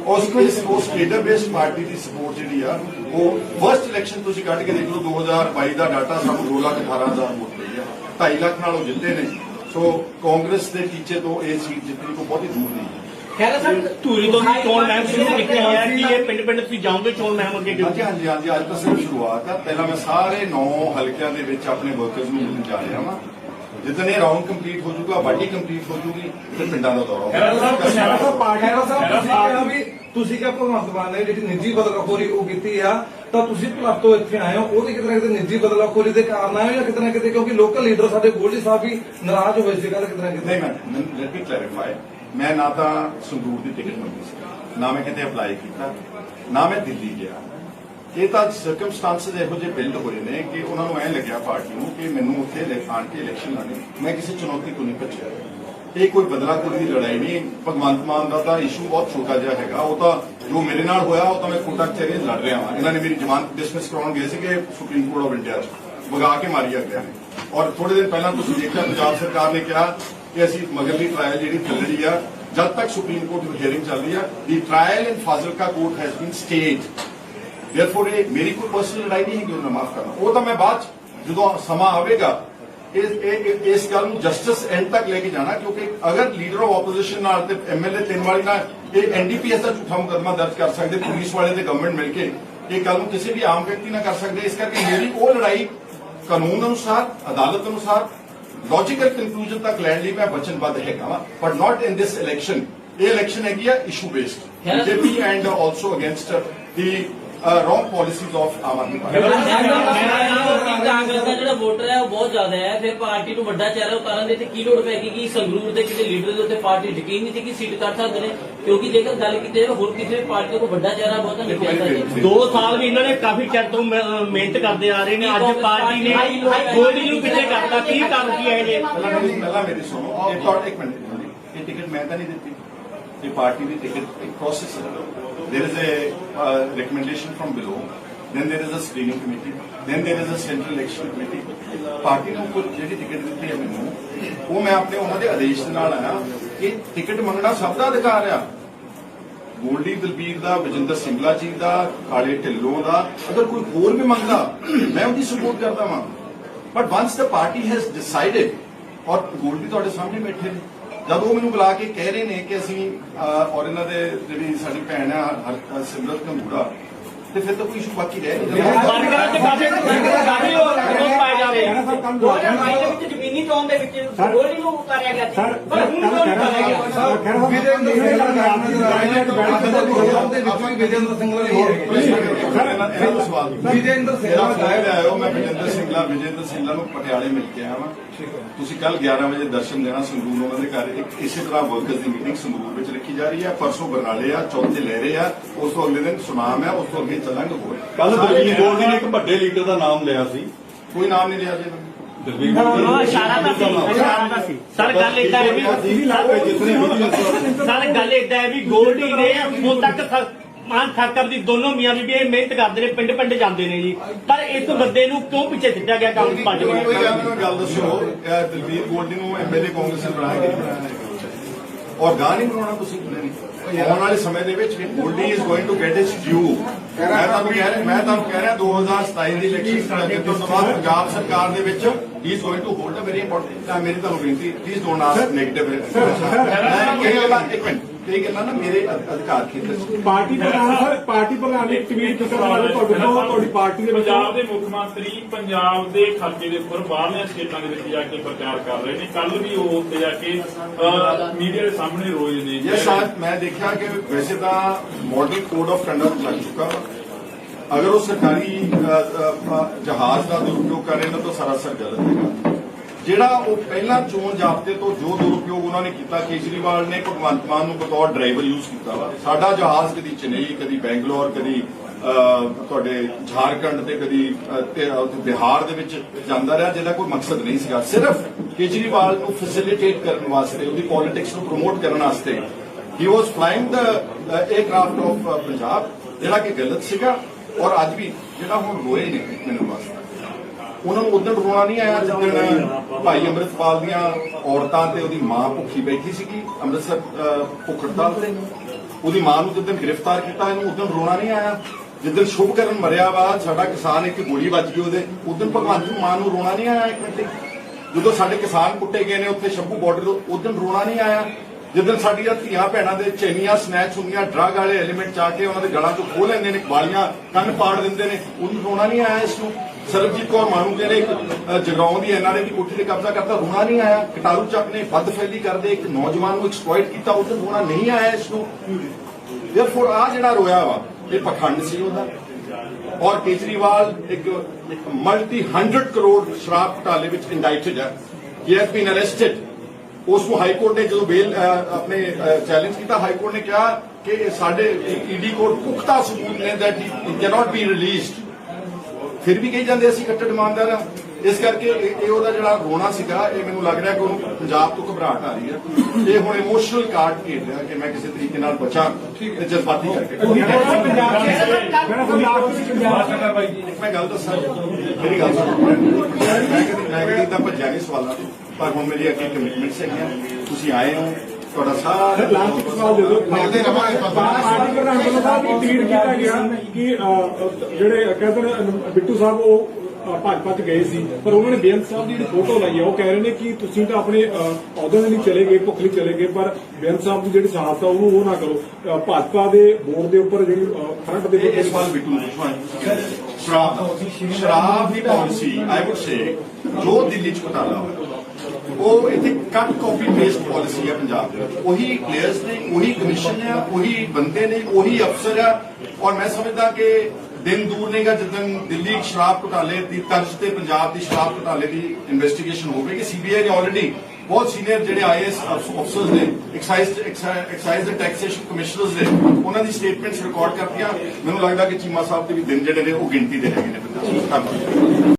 ਉਸ ਇਸ ਉਸ ਕੇਡਰ ਬੇਸਡ ਪਾਰਟੀ ਦੀ ਸਪੋਰਟ ਜਿਹੜੀ ਆ ਉਹ ਫਰਸਟ ਇਲੈਕਸ਼ਨ ਤੁਸੀਂ ਕੱਢ ਕੇ ਦੇਖ ਲਓ 2022 ਦਾ ਡਾਟਾ ਸਾਨੂੰ 2 ਲੱਖ 18 ਹਜ਼ਾਰ ਵੋਟ ਪਈ ਆ। 2.5 ਲੱਖ ਨਾਲ ਉਹ ਜਿੱਤੇ ਨੇ। ਸੋ ਕਾਂਗਰਸ ਦੇ ਟੀਚੇ ਤੋਂ ਇਹ ਸੀਟ ਜਿੱਤਣੀ ਕੋਈ ਬਹੁਤੀ ਦੂਰ ਨਹੀਂ ਹੈ ਖੈਰਾ ਸਾਹਿਬ ਧੂਰੀ ਤੋਂ ਵੀ ਚੋਣ ਮਹਿਮ ਸ਼ੁਰੂ ਕੀਤੀ ਹੋਈ ਹੈ ਕਿ ਇਹ ਪਿੰਡ ਪਿੰਡ ਤੁਸੀਂ ਜਾਓਗੇ ਚੋਣ ਮਹਿਮ ਅੱਗੇ ਕਿਉਂ? ਹਾਂਜੀ ਹਾਂਜੀ ਹਾਂਜੀ ਅੱਜ ਤਾਂ ਸਿਰਫ ਸ਼ੁਰੂਆਤ ਆ। ਪਹਿਲਾਂ ਮੈਂ ਸਾਰੇ 9 ਹਲਕਿਆਂ ਦੇ ਵਿੱਚ ਆਪਣੇ ਵਰਕਰਸ ਨੂੰ ਮਿਲਣ ਜਾ ਰਿਹਾ ਹਾਂ ਜਿੱਦਣ ਇਹ ਰਾਉਂਡ ਕੰਪਲੀਟ ਹੋ ਜਾਊਗਾ ਵਾਢੀ ਕੰਪਲੀਟ ਹੋ ਜਾਊਗੀ ਤੇ ਪਿੰਡਾਂ ਦਾ ਦੌਰਾ ਖੈਰਾ ਸਾਹਿਬ ਹੋਊਗਾ। ਖੈਰਾ ਸਾਹਿਬ ਪਾਰਟੀ ਖੈਰਾ ਸਾਹਿਬ ਤੁਸੀਂ ਕਿਹਾ ਵੀ ਤੁਸੀਂ ਕਿਹਾ ਭਗਵੰਤ ਮਾਨ ਨੇ ਜਿਹੜੀ ਨਿੱਜੀ ਬਦਲਾਖੋਰੀ ਉਹ ਕੀਤੀ ਆ ਤਾਂ ਤੁਸੀਂ ਪਲੱਸ ਤੋਂ ਇੱਥੇ ਆਏ ਹੋ ਉਹਦੀ ਕਿਤੇ ਨਾ ਕਿਤੇ ਨਿੱਜੀ ਬਦਲਾਖੋਰੀ ਦੇ ਕਾਰਨ ਆਏ ਹੋ ਜਾਂ ਕਿਤੇ ਨਾ ਕਿਤੇ ਕਿਉਂਕਿ ਲੋਕਲ ਲੀਡਰ ਸਾਡੇ ਗੋਲਡੀ ਸਾਹਿਬ ਵੀ ਨਾਰਾਜ਼ ਹੋਏ ਸੀ ਕੱਲ ਕਿਤੇ ਨਾ ਕਿਤੇ। ਨਹੀਂ ਮੈਂ ਲੈਟ ਮੀ ਕਲੈਰੀਫਾਈ ਮੈਂ ਨਾ ਤਾਂ ਸੰਗਰੂਰ ਦੀ ਟਿਕਟ ਮੰਗੀ ਸੀ, ਨਾ ਮੈਂ ਕਿਤੇ ਅਪਲਾਈ ਕੀਤਾ, ਨਾ ਮੈਂ ਦਿੱਲੀ ਗਿਆ। ਇਹ ਤਾਂ ਸਰਕਮਸਟੈਂਸਸ ਇਹੋ ਜਿਹੇ ਬਿਲਡ ਹੋਏ ਨੇ ਕਿ ਉਹਨਾਂ ਨੂੰ ਐ ਲੱਗਿਆ ਪਾਰਟੀ ਨੂੰ ਕਿ ਮੈਨੂੰ ਉੱਥੇ ਆਣ ਕੇ ਇਲੈਕਸ਼ਨ ਲੜਨੀ। ਮੈਂ ਕਿਸੇ ਚੁਣੌਤੀ ਤੋਂ ਨਹੀਂ ਭੱਜਿਆ। ਇਹ ਕੋਈ ਬਦਲਾਪੁਰ ਦੀ ਲੜਾਈ ਨਹੀਂ, ਭਗਵੰਤ ਮਾਨ ਦਾ ਤਾਂ ਇਸ਼ੂ ਬਹੁਤ ਛੋਟਾ ਜਿਹਾ ਹੈਗਾ। ਉਹ ਤਾਂ ਜੋ ਮੇਰੇ ਨਾਲ ਹੋਇਆ, ਉਹ ਤਾਂ ਮੈਂ ਕੋਟਾ ਕਚਹਿਰੀ ਲੜ ਰਿਹਾ ਹਾਂ। ਇਹਨਾਂ ਨੇ ਮੇਰੀ ਜ਼ਮਾਨਤ ਡਿਸਮਿਸ ਕਰਾਉਣ ਗਏ ਸੀਗੇ ਸੁਪਰੀਮ ਕੋਰਟ ਆਫ ਇੰਡੀਆ 'ਚ। ਵਗਾ ਕੇ ਮਾਰੀ ਗਿਆ ਨੇ ਔਰ ਥੋੜੇ ਦਿਨ ਪਹਿਲਾਂ ਤੁਸੀਂ ਦੇਖਿਆ ਪੰਜਾਬ ਸਰਕਾਰ ਨੇ ਕਿਹਾ ਕਿ ਅਸੀਂ ਮਗਰਲੀ ਟ੍ਰਾਇਲ ਜਿਹੜੀ ਚੱਲ ਰਹੀ ਆ, ਜਦ ਤੱਕ ਸੁਪਰੀਮ ਕੋਰਟ ਦੀ ਹੀਅਰਿੰਗ ਚੱਲ ਰਹੀ ਆ the trial in Fazilka court has been stayed therefore ਇਹ ਮੇਰੀ ਕੋਈ ਪਰਸਨਲ ਲੜਾਈ ਨਹੀਂ ਹੈਗੀ, ਉਹਨਾਂ ਮਾਫ ਕਰਨਾ। ਉਹ ਤਾਂ ਮੈਂ ਬਾਅਦ ਜਦੋਂ ਸਮਾਂ ਆਵੇਗਾ, ਇਸ ਇਸ ਗੱਲ ਨੂੰ ਜਸਟਿਸ ਐਂਡ ਤੱਕ ਲੈ ਕੇ ਜਾਣਾ, ਕਿਉਂਕਿ ਅਗਰ ਲੀਡਰ ਆਫ ਆਪੋਜੀਸ਼ਨ ਨਾਲ ਤੇ ਐਮਐਲਏ ਤਿੰਨ ਵਾਲੀ ਨਾਲ, ਇਹ ਐਨਡੀਪੀਐਸ ਦਾ ਝੂਠਾ ਮੁਕੱਦਮਾ ਦਰਜ ਕਰ ਸਕਦੇ, ਪੁਲਿਸ ਵਾਲੇ ਤੇ ਗਵਰਨਮੈਂਟ ਮਿਲ ਕੇ, ਇਹ ਗੱਲ ਨੂੰ ਕਿਸੇ ਵੀ ਆਮ ਵਿਅਕਤੀ ਨਾਲ ਕਰ ਸਕਦੇ, ਇਸ ਕਰਕੇ ਮੇਰੀ ਉਹ ਲੜਾਈ ਕਾਨੂੰਨ ਅਨੁਸਾਰ, ਅਦਾਲਤ ਅਨੁਸਾਰ ਲੌਜੀਕਲ ਕੰਕਲੂਜਨ ਤੱਕ ਲੈਣ ਲਈ ਮੈਂ ਵਚਨਬੱਧ ਹੈਗਾ ਵਾ but not in this election ਇਹ ਇਲੈਕਸ਼ਨ ਹੈਗੀ ਆ issue based BJP and also against the wrong policies of Aam Aadmi party Congress ਦਾ ਜਿਹੜਾ ਵੋਟਰ ਹੈ ਉਹ ਬਹੁਤ ਜ਼ਿਆਦਾ ਹੈ। ਫਿਰ ਪਾਰਟੀ ਨੂੰ ਵੱਡਾ ਚਿਹਰਾ ਉਤਾਰਨ ਦੇ ਤੇ ਕੀ ਲੋੜ ਪੈਗੀ ਕਿ ਸੰਗਰੂਰ ਦੇ ਕਿਸੇ ਲੀਡਰ ਦੇ ਉੱਤੇ ਪਾਰਟੀ ਯਕੀਨ ਨਹੀਂ ਸੀ ਕਿ ਸੀਟ ਕਰ ਸਕਦੇ ਨੇ? ਕਿਉਂਕਿ ਜੇਕਰ ਗੱਲ ਕੀਤੀ ਜਾਵੇ ਹੋਰ ਕਿਸੇ ਪਾਰਟੀ ਕੋਲ ਵੱਡਾ ਚਿਹਰਾ ਬਹੁਤਾ ਨਹੀਂ ਪਿਆ ਸਕਦੇ ਦੋ ਸਾਲ ਵੀ ਇਹਨਾਂ ਨੇ ਕਾਫੀ ਚਿਰ ਤੋਂ ਮਿਹਨਤ ਕਰਦੇ ਆ ਰਹੇ ਨੇ। ਅੱਜ ਪਾਰਟੀ ਨੇ ਗੋਲਡੀ ਨੂੰ ਪਿੱਛੇ ਕਰਤਾ। ਕੀ ਕਾਰਨ ਕੀ ਹੈ ਇਹ? ਪਹਿਲਾਂ ਮੇਰੀ ਪਹਿਲਾਂ ਮੇਰੀ ਸੁਣੋ। ਇਹ ਟਿਕਟ ਮੈਂ ਤਾਂ ਨਹੀਂ ਦਿੱਤੀ। ਇਹ ਪਾਰਟੀ ਦੀ ਟਿਕਟ ਇੱਕ ਪ੍ਰੋਸੈਸ ਹੈ। there is a uh, recommendation from below, then there is a screening committee, then there is a central election committee. Party ਨੂੰ ਕੋਈ ਜਿਹੜੀ ਟਿਕਟ ਦਿੱਤੀ ਹੈ ਮੈਨੂੰ ਉਹ ਮੈਂ ਆਪਣੇ ਉਹਨਾਂ ਦੇ ਆਦੇਸ਼ ਨਾਲ ਆਇਆ ਕਿ ਟਿਕਟ ਮੰਗਣਾ ਸਭ ਦਾ ਅਧਿਕਾਰ ਆ। ਗੋਲਡੀ ਦਲਬੀਰ ਦਾ ਬਜਿੰਦਰ ਸਿੰਗਲਾ ਜੀ ਦਾ ਕਾਲੇ ਢਿੱਲੋਂ ਦਾ ਅਗਰ ਕੋਈ ਹੋਰ ਵੀ ਮੰਗਦਾ ਮੈਂ ਉਹਦੀ ਸਪੋਰਟ ਕਰਦਾ ਵਾਂ। But once the party has decided ਔਰ ਗੋਲਡੀ ਤੁਹਾਡੇ ਸਾਹਮਣੇ ਬੈਠੇ ਨੇ ਜਦ ਉਹ ਮੈਨੂੰ ਬੁਲਾ ਕੇ ਕਹਿ ਰਹੇ ਨੇ ਕਿ ਅਸੀਂ ਔਰ ਇਹਨਾਂ ਦੇ ਜਿਹੜੀ ਸਾਡੀ ਭੈਣ ਆ ਹਰ- ਸਿਮਰਤ ਕੰਗੂੜਾ ਤੇ ਫਿਰ ਤਾਂ ਕੋਈ ਇਸ਼ੂ ਬਾਕੀ ਰਹਿ ਨਹੀਂ ਜਾਂਦਾ। ਵਰਕਰਾਂ ਤੇ ਕਾਫੀ ਕਾਫੀ ਹੋਰ ਵਿਰੋਧ ਪਾਏ ਜਾ ਰਹੇ ਆ ਖੈਰਾ ਸਾਹਿਬ ਕੱਲ 2022 ਦੇ ਵਿੱਚ ਜ਼ਮੀਨੀ ਮੀਨੀ ਚੋਣ ਦੇ ਵਿੱਚ ਗੋਲਡੀ ਨੂੰ ਉਤਾਰਿਆ ਗਿਆ ਸੀ ਸਰ, ਪਰ ਹੁਣ ਕਿਉਂ ਨਹੀਂ ਉਤਾਰਿਆ ਗਿਆ ਸਰ, ਖੈਰ ਸਾਹਿਬ, ਵਿਜੇਂਦਰ ਸਿੰਘ ਦਾ ਨਾਮ ਨਜ਼ਰ ਆਇਆ ਹੈ ਪੰਜਾਬ ਦੇ ਵਿੱਚ ਵੀ ਵਿਜੇਂਦਰ ਸਿੰਘ ਦਾ ਨਹੀਂ ਹੈ ਇਹਨਾਂ ਦਾ ਸਵਾਲ ਵਿਜੇਂਦਰ ਸਿੰਘ ਮੇਰਾ ਦਾ ਫੋਨ ਲੈ ਆਇਓ ਮੈਂ ਵਿਜੇਂਦਰ ਸਿੰਘਲਾ ਵਿਜੇਂਦਰ ਸਿੰਘਲਾ ਨੂੰ ਪਟਿਆਲੇ ਮਿਲ ਕੇ ਆਇਆ ਵਾਂ ਤੁਸੀਂ ਕੱਲ 11 ਵਜੇ ਦਰਸ਼ਨ ਦੇਣਾ ਸੰਗਰੂਰ ਉਹਨਾਂ ਦੇ ਘਰ। ਇੱਕ ਇਸੇ ਤਰ੍ਹਾਂ ਵਰਕਰਸ ਦੀ ਮੀਟਿੰਗ ਸੰਗਰੂਰ ਵਿੱਚ ਰੱਖੀ ਜਾ ਰਹੀ ਹੈ। ਪਰਸੋਂ ਬਰਨਾਲੇ ਆ ਚੌਥੇ ਲਹਿਰੇ ਆ। ਉਸ ਤੋਂ ਅਗਲੇ ਦਿਨ ਸੁਨਾਮ ਹੈ ਉਸ ਤੋਂ ਅੱਗੇ ਚੱਲਾਂਗੇ ਹੋਰ। ਕੱਲ ਨੇ ਇੱਕ ਵੱਡੇ ਲੀਡਰ ਦਾ ਨਾਮ ਲਿਆ ਸੀ। ਕੋਈ ਨਾਮ ਨਹੀਂ ਲਿਆ ਜੀ ਨੇ। ਇਸ਼ਾਰਾ ਤਾਂ ਸੀ ਇਸ਼ਾਰਾ ਤਾਂ ਸੀ ਸਰ ਗੱਲ ਏਦਾਂ ਹੈ ਵੀ ਸਰ ਗੱਲ ਏਦਾਂ ਹੈ ਵੀ ਗੋਲਡੀ ਨੇ ਹੁਣ ਤੱਕ ਥ- ਮਾਨ ਠਾਕਰ ਦੀ ਦੋਨੋਂ ਮੀਆਂ ਬੀਬੀ ਇਹ ਮਿਹਨਤ ਕਰਦੇ ਨੇ ਪਿੰਡ ਪਿੰਡ ਜਾਂਦੇ ਨੇ ਜੀ। ਪਰ ਇਸ ਬੰਦੇ ਨੂੰ ਕਿਉਂ ਪਿੱਛੇ ਸਿੱਟਿਆ ਗਿਆ ਕਾਂਗਰਸ ਪਾਰਟੀ ਕੋਈ ਕੋਈ ਵੱਲੋਂ? ਮੈਨੂੰ ਗੱਲ ਦੱਸੋ। ਇਹ ਦਲਵੀਰ ਗੋਲਡੀ ਨੂੰ ਐਮਐਲਏ ਕਾਂਗਰਸ ਨੇ ਬਣਾਇਆ ਕਿ ਨਹੀਂ ਬਣਾਇਆ ਔਰ ਗਾਂ ਨਹੀਂ ਬਣਾਉਣਾ ਤੁਸੀਂ? ਆਉਣ ਵਾਲੇ ਸਮੇਂ ਦੇ ਵਿੱਚ Goldy is going to get its due ਮੈਂ ਤੁਹਾਨੂੰ ਕਹਿ ਰਿਹਾ ਮੈਂ ਤੁਹਾਨੂੰ ਕਹਿ ਰਿਹਾ 2027 ਦੀ ਇਲੈਕਸ਼ਨ ਦੇ ਤੋਂ ਬਾਅਦ ਪੰਜਾਬ ਸਰਕਾਰ ਦੇ ਵਿੱਚ he going to hold a very important ਮੇਰੀ ਤੁਹਾਨੂੰ ਬੇਨਤੀ ਪਲੀਜ਼ ਡੋਨਟ ਆਸਕ ਨੈਗੇਟਿਵ ਇਹ ਗੱਲਾਂ ਇੱਕ ਮਿੰਟ। ਇਹ ਗੱਲਾਂ ਨਾ ਮੇਰੇ ਅਧ- ਅਧਿਕਾਰ ਖੇਤਰ ਚ। ਪਾਰਟੀ ਪ੍ਰਧਾਨ ਸਰ ਪਾਰਟੀ ਪ੍ਰਧਾਨ ਨੇ ਟਵੀਟ ਕੀਤਾ ਤੁਹਾਡੇ ਤੁਹਾਡੇ ਤੋਂ ਤੁਹਾਡੀ ਪਾਰਟੀ ਦੇ ਵਿੱਚ। ਪੰਜਾਬ ਦੇ ਮੁੱਖ ਮੰਤਰੀ ਪੰਜਾਬ ਦੇ ਖਰਚੇ ਦੇ ਉੱਪਰ ਬਾਹਰਲੀਆਂ ਸਟੇਟਾਂ ਦੇ ਵਿੱਚ ਜਾ ਕੇ ਪ੍ਰਚਾਰ ਕਰ ਰਹੇ ਨੇ। ਕੱਲ ਵੀ ਉਹ ਉੱਥੇ ਜਾ ਕੇ ਮੀਡੀਆ ਦੇ ਸਾਹਮਣੇ ਰੋਏ ਨੇ। ਮੈਂ ਦੇਖਿਆ ਕਿ ਵੈਸੇ ਤਾਂ ਮਾਡਲ ਕੋਡ ਆਫ ਕੰਡਕਟ ਲੱਗ ਚੁੱਕਾ। ਵਾ ਅਗਰ ਉਹ ਸਰਕਾਰੀ ਅ, ਅ, ਅ, ਜਹਾਜ਼ ਦਾ ਦੁਰਉਪਯੋਗ ਕਰ ਰਹੇ ਨੇ ਤਾਂ ਸਰਾਸਰ ਗਲਤ ਹੈਗਾ। ਜਿਹੜਾ ਉਹ ਪਹਿਲਾਂ ਚੋਣ ਜਾਬਤੇ ਤੋਂ ਜੋ ਦੁਰਉਪਯੋਗ ਉਹਨਾਂ ਨੇ ਕੀਤਾ, ਕੇਜਰੀਵਾਲ ਨੇ ਭਗਵੰਤ ਮਾਨ ਨੂੰ ਬਤੌਰ ਡਰਾਈਵਰ ਯੂਜ਼ ਕੀਤਾ ਵਾ। ਸਾਡਾ ਜਹਾਜ਼ ਕਦੀ ਚੇਨਈ, ਕਦੀ ਬੈਂਗਲੌਰ, ਕਦੀ ਤੁਹਾਡੇ ਝਾਰਖੰਡ ਤੇ ਕਦੀ ਬਿਹਾਰ ਦੇ ਵਿੱਚ ਜਾਂਦਾ ਰਿਹਾ, ਜਿਹਦਾ ਕੋਈ ਮਕਸਦ ਨਹੀਂ ਸੀਗਾ। ਸਿਰਫ ਕੇਜਰੀਵਾਲ ਨੂੰ ਫੈਸਿਲਿਟੇਟ ਕਰਨ ਵਾਸਤੇ, ਉਹਦੀ ਪੋਲਿਟਿਕਸ ਨੂੰ ਪ੍ਰਮੋਟ ਕਰਨ ਵਾਸਤੇ ਹੀ was flying the aircraft of Punjab, ਜਿਹੜਾ ਕਿ ਗਲਤ ਸੀਗਾ, ਔਰ ਅੱਜ ਵੀ ਜਿਹੜਾ ਹੁਣ ਰੋਏ ਨੇ ਮੈਨੂੰ ਵਾਸਤੇ। ਉਹਨਾਂ ਨੂੰ ਉਦੋਂ ਰੋਣਾ ਨਹੀਂ ਆਇਆ ਜਿੱਦਣ ਭਾਈ ਅੰਮ੍ਰਿਤਪਾਲ ਦੀਆਂ ਔਰਤਾਂ ਤੇ ਉਹਦੀ ਮਾਂ ਭੁੱਖੀ ਬੈਠੀ ਸੀਗੀ ਅੰਮ੍ਰਿਤਸਰ ਭੁੱਖ ਹੜਤਾਲ ਤੇ ਉਹਦੀ ਮਾਂ ਨੂੰ ਜਿੱਦਣ ਗ੍ਰਿਫਤਾਰ ਕੀਤਾ ਇਹਨੂੰ ਉਦੋਂ ਰੋਣਾ ਨਹੀਂ ਆਇਆ। ਜਿੱਦਣ ਸ਼ੁਭਕਰਨ ਮਰਿਆ ਵਾ ਸਾਡਾ ਕਿਸਾਨ ਇੱਕ ਗੋਲੀ ਵੱਜ ਗਈ ਉਹਦੇ। ਉਦੋਂ ਭਗਵੰਤ ਮਾਨ ਨੂੰ ਰੋਣਾ ਨਹੀਂ ਆਇਆ ਇੱਕ ਮਿੰਟ। ਜਦੋਂ ਸਾਡੇ ਕਿਸਾਨ ਕੁੱਟੇ ਗਏ ਨੇ ਉੱਥੇ ਸ਼ੰਭੂ ਬਾਰਡਰ ਤੋਂ ਉਦੋਂ ਰੋਣਾ ਨਹੀਂ ਆਇਆ। ਜਦੋਂ ਸਾਡੀਆਂ ਧੀਆਂ ਭੈਣਾਂ ਦੇ ਚੈਨੀਆਂ ਸਨੈਚ ਹੁੰਦੀਆਂ ਡਰੱਗ ਵਾਲੇ ਐਲੀਮੈਂਟ ਚਾ ਕੇ ਉਹਨਾਂ ਦੇ ਗਲਾਂ ਚੋਂ ਖੋਹ ਲੈਂਦੇ ਨੇ ਵਾਲੀਆਂ ਕੰਨ ਪਾੜ ਦਿੰਦੇ ਨੇ ਉਹਨੂੰ ਰੋਣਾ ਨਹੀਂ ਆਇਆ ਇਸ ਨੂੰ। ਸਰਬਜੀਤ ਕੌਰ ਮਾਨੂ ਕਹਿੰਦੇ ਇੱਕ ਅ, ਜਗਰਾਉਂ ਦੀ ਐਨਆਰਏ ਦੀ ਕੋਠੀ ਤੇ ਕਬਜ਼ਾ ਕਰਤਾ ਰੋਣਾ ਨਹੀਂ ਆਇਆ। ਕਟਾਰੂ ਚੱਕ ਨੇ ਬਦਫੈਲੀ ਕਰਦੇ ਇੱਕ ਨੌਜਵਾਨ ਨੂੰ ਐਕਸਪਲੋਇਟ ਕੀਤਾ ਉਦੋਂ ਰੋਣਾ ਨਹੀਂ ਆਇਆ ਇਸ ਨੂੰ। ਦੇਰਫੋਰ ਆ ਜਿਹੜਾ ਰੋਇਆ ਵਾ ਇਹ ਪਖੰਡ ਸੀ ਉਹਦਾ। ਔਰ ਕੇਜਰੀਵਾਲ ਇੱਕ ਮਲਟੀ 100 ਕਰੋੜ ਸ਼ਰਾਬ ਘੁਟਾਲੇ ਵਿੱਚ ਇੰਡਾਈਟਡ ਹੈ। ਹੀ ਹੈਜ਼ ਬੀਨ ਅਰੈਸਟਡ ਉਸ ਨੂੰ ਹਾਈ ਕੋਰਟ ਨੇ ਜਦੋਂ ਬੇਲ ਆਪਣੇ ਚੈਲੰਜ ਕੀਤਾ ਹਾਈ ਕੋਰਟ ਨੇ ਕਿਹਾ ਕਿ ਇਹ ਸਾਡੇ ਈਡੀ ਕੋਲ ਪੁਖਤਾ ਸਬੂਤ ਨੇ that he cannot be released ਫਿਰ ਵੀ ਕਹੀ ਜਾਂਦੇ ਅਸੀਂ ਕੱਟੜ ਇਮਾਨਦਾਰ ਆ ਇਸ ਕਰਕੇ ਇਹ ਉਹਦਾ ਜਿਹੜਾ ਰੋਣਾ ਸੀਗਾ ਇਹ ਮੈਨੂੰ ਲੱਗ ਰਿਹਾ ਕਿ ਉਹਨੂੰ ਪੰਜਾਬ ਤੋਂ ਘਬਰਾਹਟ ਆ ਰਹੀ ਹੈ। ਇਹ ਹੁਣ ਇਮੋਸ਼ਨਲ ਕਾਰਡ ਖੇਡ ਰਿਹਾ ਕਿ ਮੈਂ ਕਿਸੇ ਤਰੀਕੇ ਨਾਲ ਬਚਾਂ ਤੇ ਜਜ਼ਬਾਤੀ ਕਰਕੇ ਮੈਂ ਗੱਲ ਦੱਸਾਂ। ਮੇਰੀ ਗੱਲ ਸੁਣੋ। ਮੈਂ ਕਦੀ ਮੈਂ ਕਦੀ ਤਾਂ ਭੱਜਿਆ ਨਹੀਂ ਸਵਾਲਾਂ ਤੋਂ। ਪਰ ਹੁਣ ਮੇਰੀ ਅੱਗੇ ਕਮਿਟਮੈਂਟਸ ਹੈਗੀਆਂ। ਤੁਸੀਂ ਆਏ ਹੋ। ਤੁਹਾਡਾ ਸਾਰਾ ਲਾਸਟ ਸਵਾਲ ਦੇ ਦਿਓ। ਮਿਲਦੇ ਰਵਾਂਗੇ ਪਾਰਟੀ ਪ੍ਰਧਾਨ ਵੱਲੋਂ ਸਾਹਿਬ ਇੱਕ ਟਵੀਟ ਕੀਤਾ ਗਿਆ ਕਿ ਅਹ, ਜਿਹੜੇ ਕਹਿੰਦੇ ਨੇ ਬਿੱਟੂ ਸਾਹਿਬ ਉਹ ਅਹ, ਭਾਜਪਾ 'ਚ ਗਏ ਸੀ। ਪਰ ਉਹਨਾਂ ਨੇ ਬੇਅੰਤ ਸਾਹਿਬ ਦੀ ਜਿਹੜੀ ਫੋਟੋ ਲਾਈ ਹੈ ਉਹ ਕਹਿ ਰਹੇ ਨੇ ਕਿ ਤੁਸੀਂ ਤਾਂ ਆਪਣੇ ਅਹ, ਅਹੁਦੇ ਦੇ ਲਈ ਚਲੇ ਗਏ ਭੁੱਖ ਲਈ ਚਲੇ ਗਏ ਪਰ ਬੇਅੰਤ ਸਾਹਿਬ ਦੀ ਜਿਹੜੀ ਸ਼ਹਾਦਤ ਆ ਉਹਨੂੰ ਉਹ ਨਾ ਕਰੋ। ਅਹ, ਭਾਜਪਾ ਦੇ ਬੋਰਡ ਦੇ ਉੱਪਰ ਜਿਹੜੀ ਫਰੰਟ ਦੇ ਇਹ ਇਸ ਵਾਰ ਬਿੱਟੂ ਨੂੰ ਪੁੱਛਣਾ ਸ਼ਰਾਬ ਸ਼ਰਾਬ ਦੀ ਪਾਲਿਸੀ ਆਈ ਊਡ ਸੇ ਜੋ ਦਿੱਲੀ ਚ ਘੁਟਾਲਾ ਹੋਇਆ ਉਹ ਇੱਥੇ ਕੱਟ ਕਾਪੀ ਪੇਸਟ ਪਾਲਿਸੀ ਹੈ ਪੰਜਾਬ ਦੇ ਉਹੀ ਪਲੇਅਰਸ ਨੇ, ਉਹੀ ਕਮਿਸ਼ਨ ਆ ਉਹੀ ਬੰਦੇ ਨੇ, ਉਹੀ ਅਫਸਰ ਆ ਔਰ ਮੈਂ ਸਮਝਦਾ ਕਿ ਦਿਨ ਦੂਰ ਨਹੀਂਗਾ ਜਦੋਂ ਦਿੱਲੀ ਸ਼ਰਾਬ ਘੁਟਾਲੇ ਦੀ ਤਰਜ਼ ਤੇ ਪੰਜਾਬ ਦੀ ਸ਼ਰਾਬ ਘੁਟਾਲੇ ਦੀ ਇਨਵੈਸਟੀਗੇਸ਼ਨ ਹੋਵੇਗੀ। ਸੀਬੀਆਈ ਨੇ ਆਲਰੇਡੀ ਬਹੁਤ ਸੀਨੀਅਰ ਜਿਹੜੇ ਆਈਐਸ ਅਫਸਰਸ ਨੇ ਐਕਸਾਈਜ਼ ਐਕਸਾਈਜ਼ ਦੇ ਟੈਕਸੇਸ਼ਨ ਕਮਿਸ਼ਨਰਸ ਨੇ, ਉਹਨਾਂ ਦੀ ਸਟੇਟਮੈਂਟਸ ਰਿਕਾਰਡ ਕਰਤੀਆਂ। ਮੈਨੂੰ ਲੱਗਦਾ ਕਿ ਚੀਮਾ ਸਾਹਿਬ ਦੇ ਵੀ ਦਿਨ ਜਿਹੜੇ ਨੇ ਉਹ ਗਿਣਤੀ ਦੇ ਹੈਗੇ ਨੇ ਪੰਜਾਬ ਧੰਨਵਾਦ।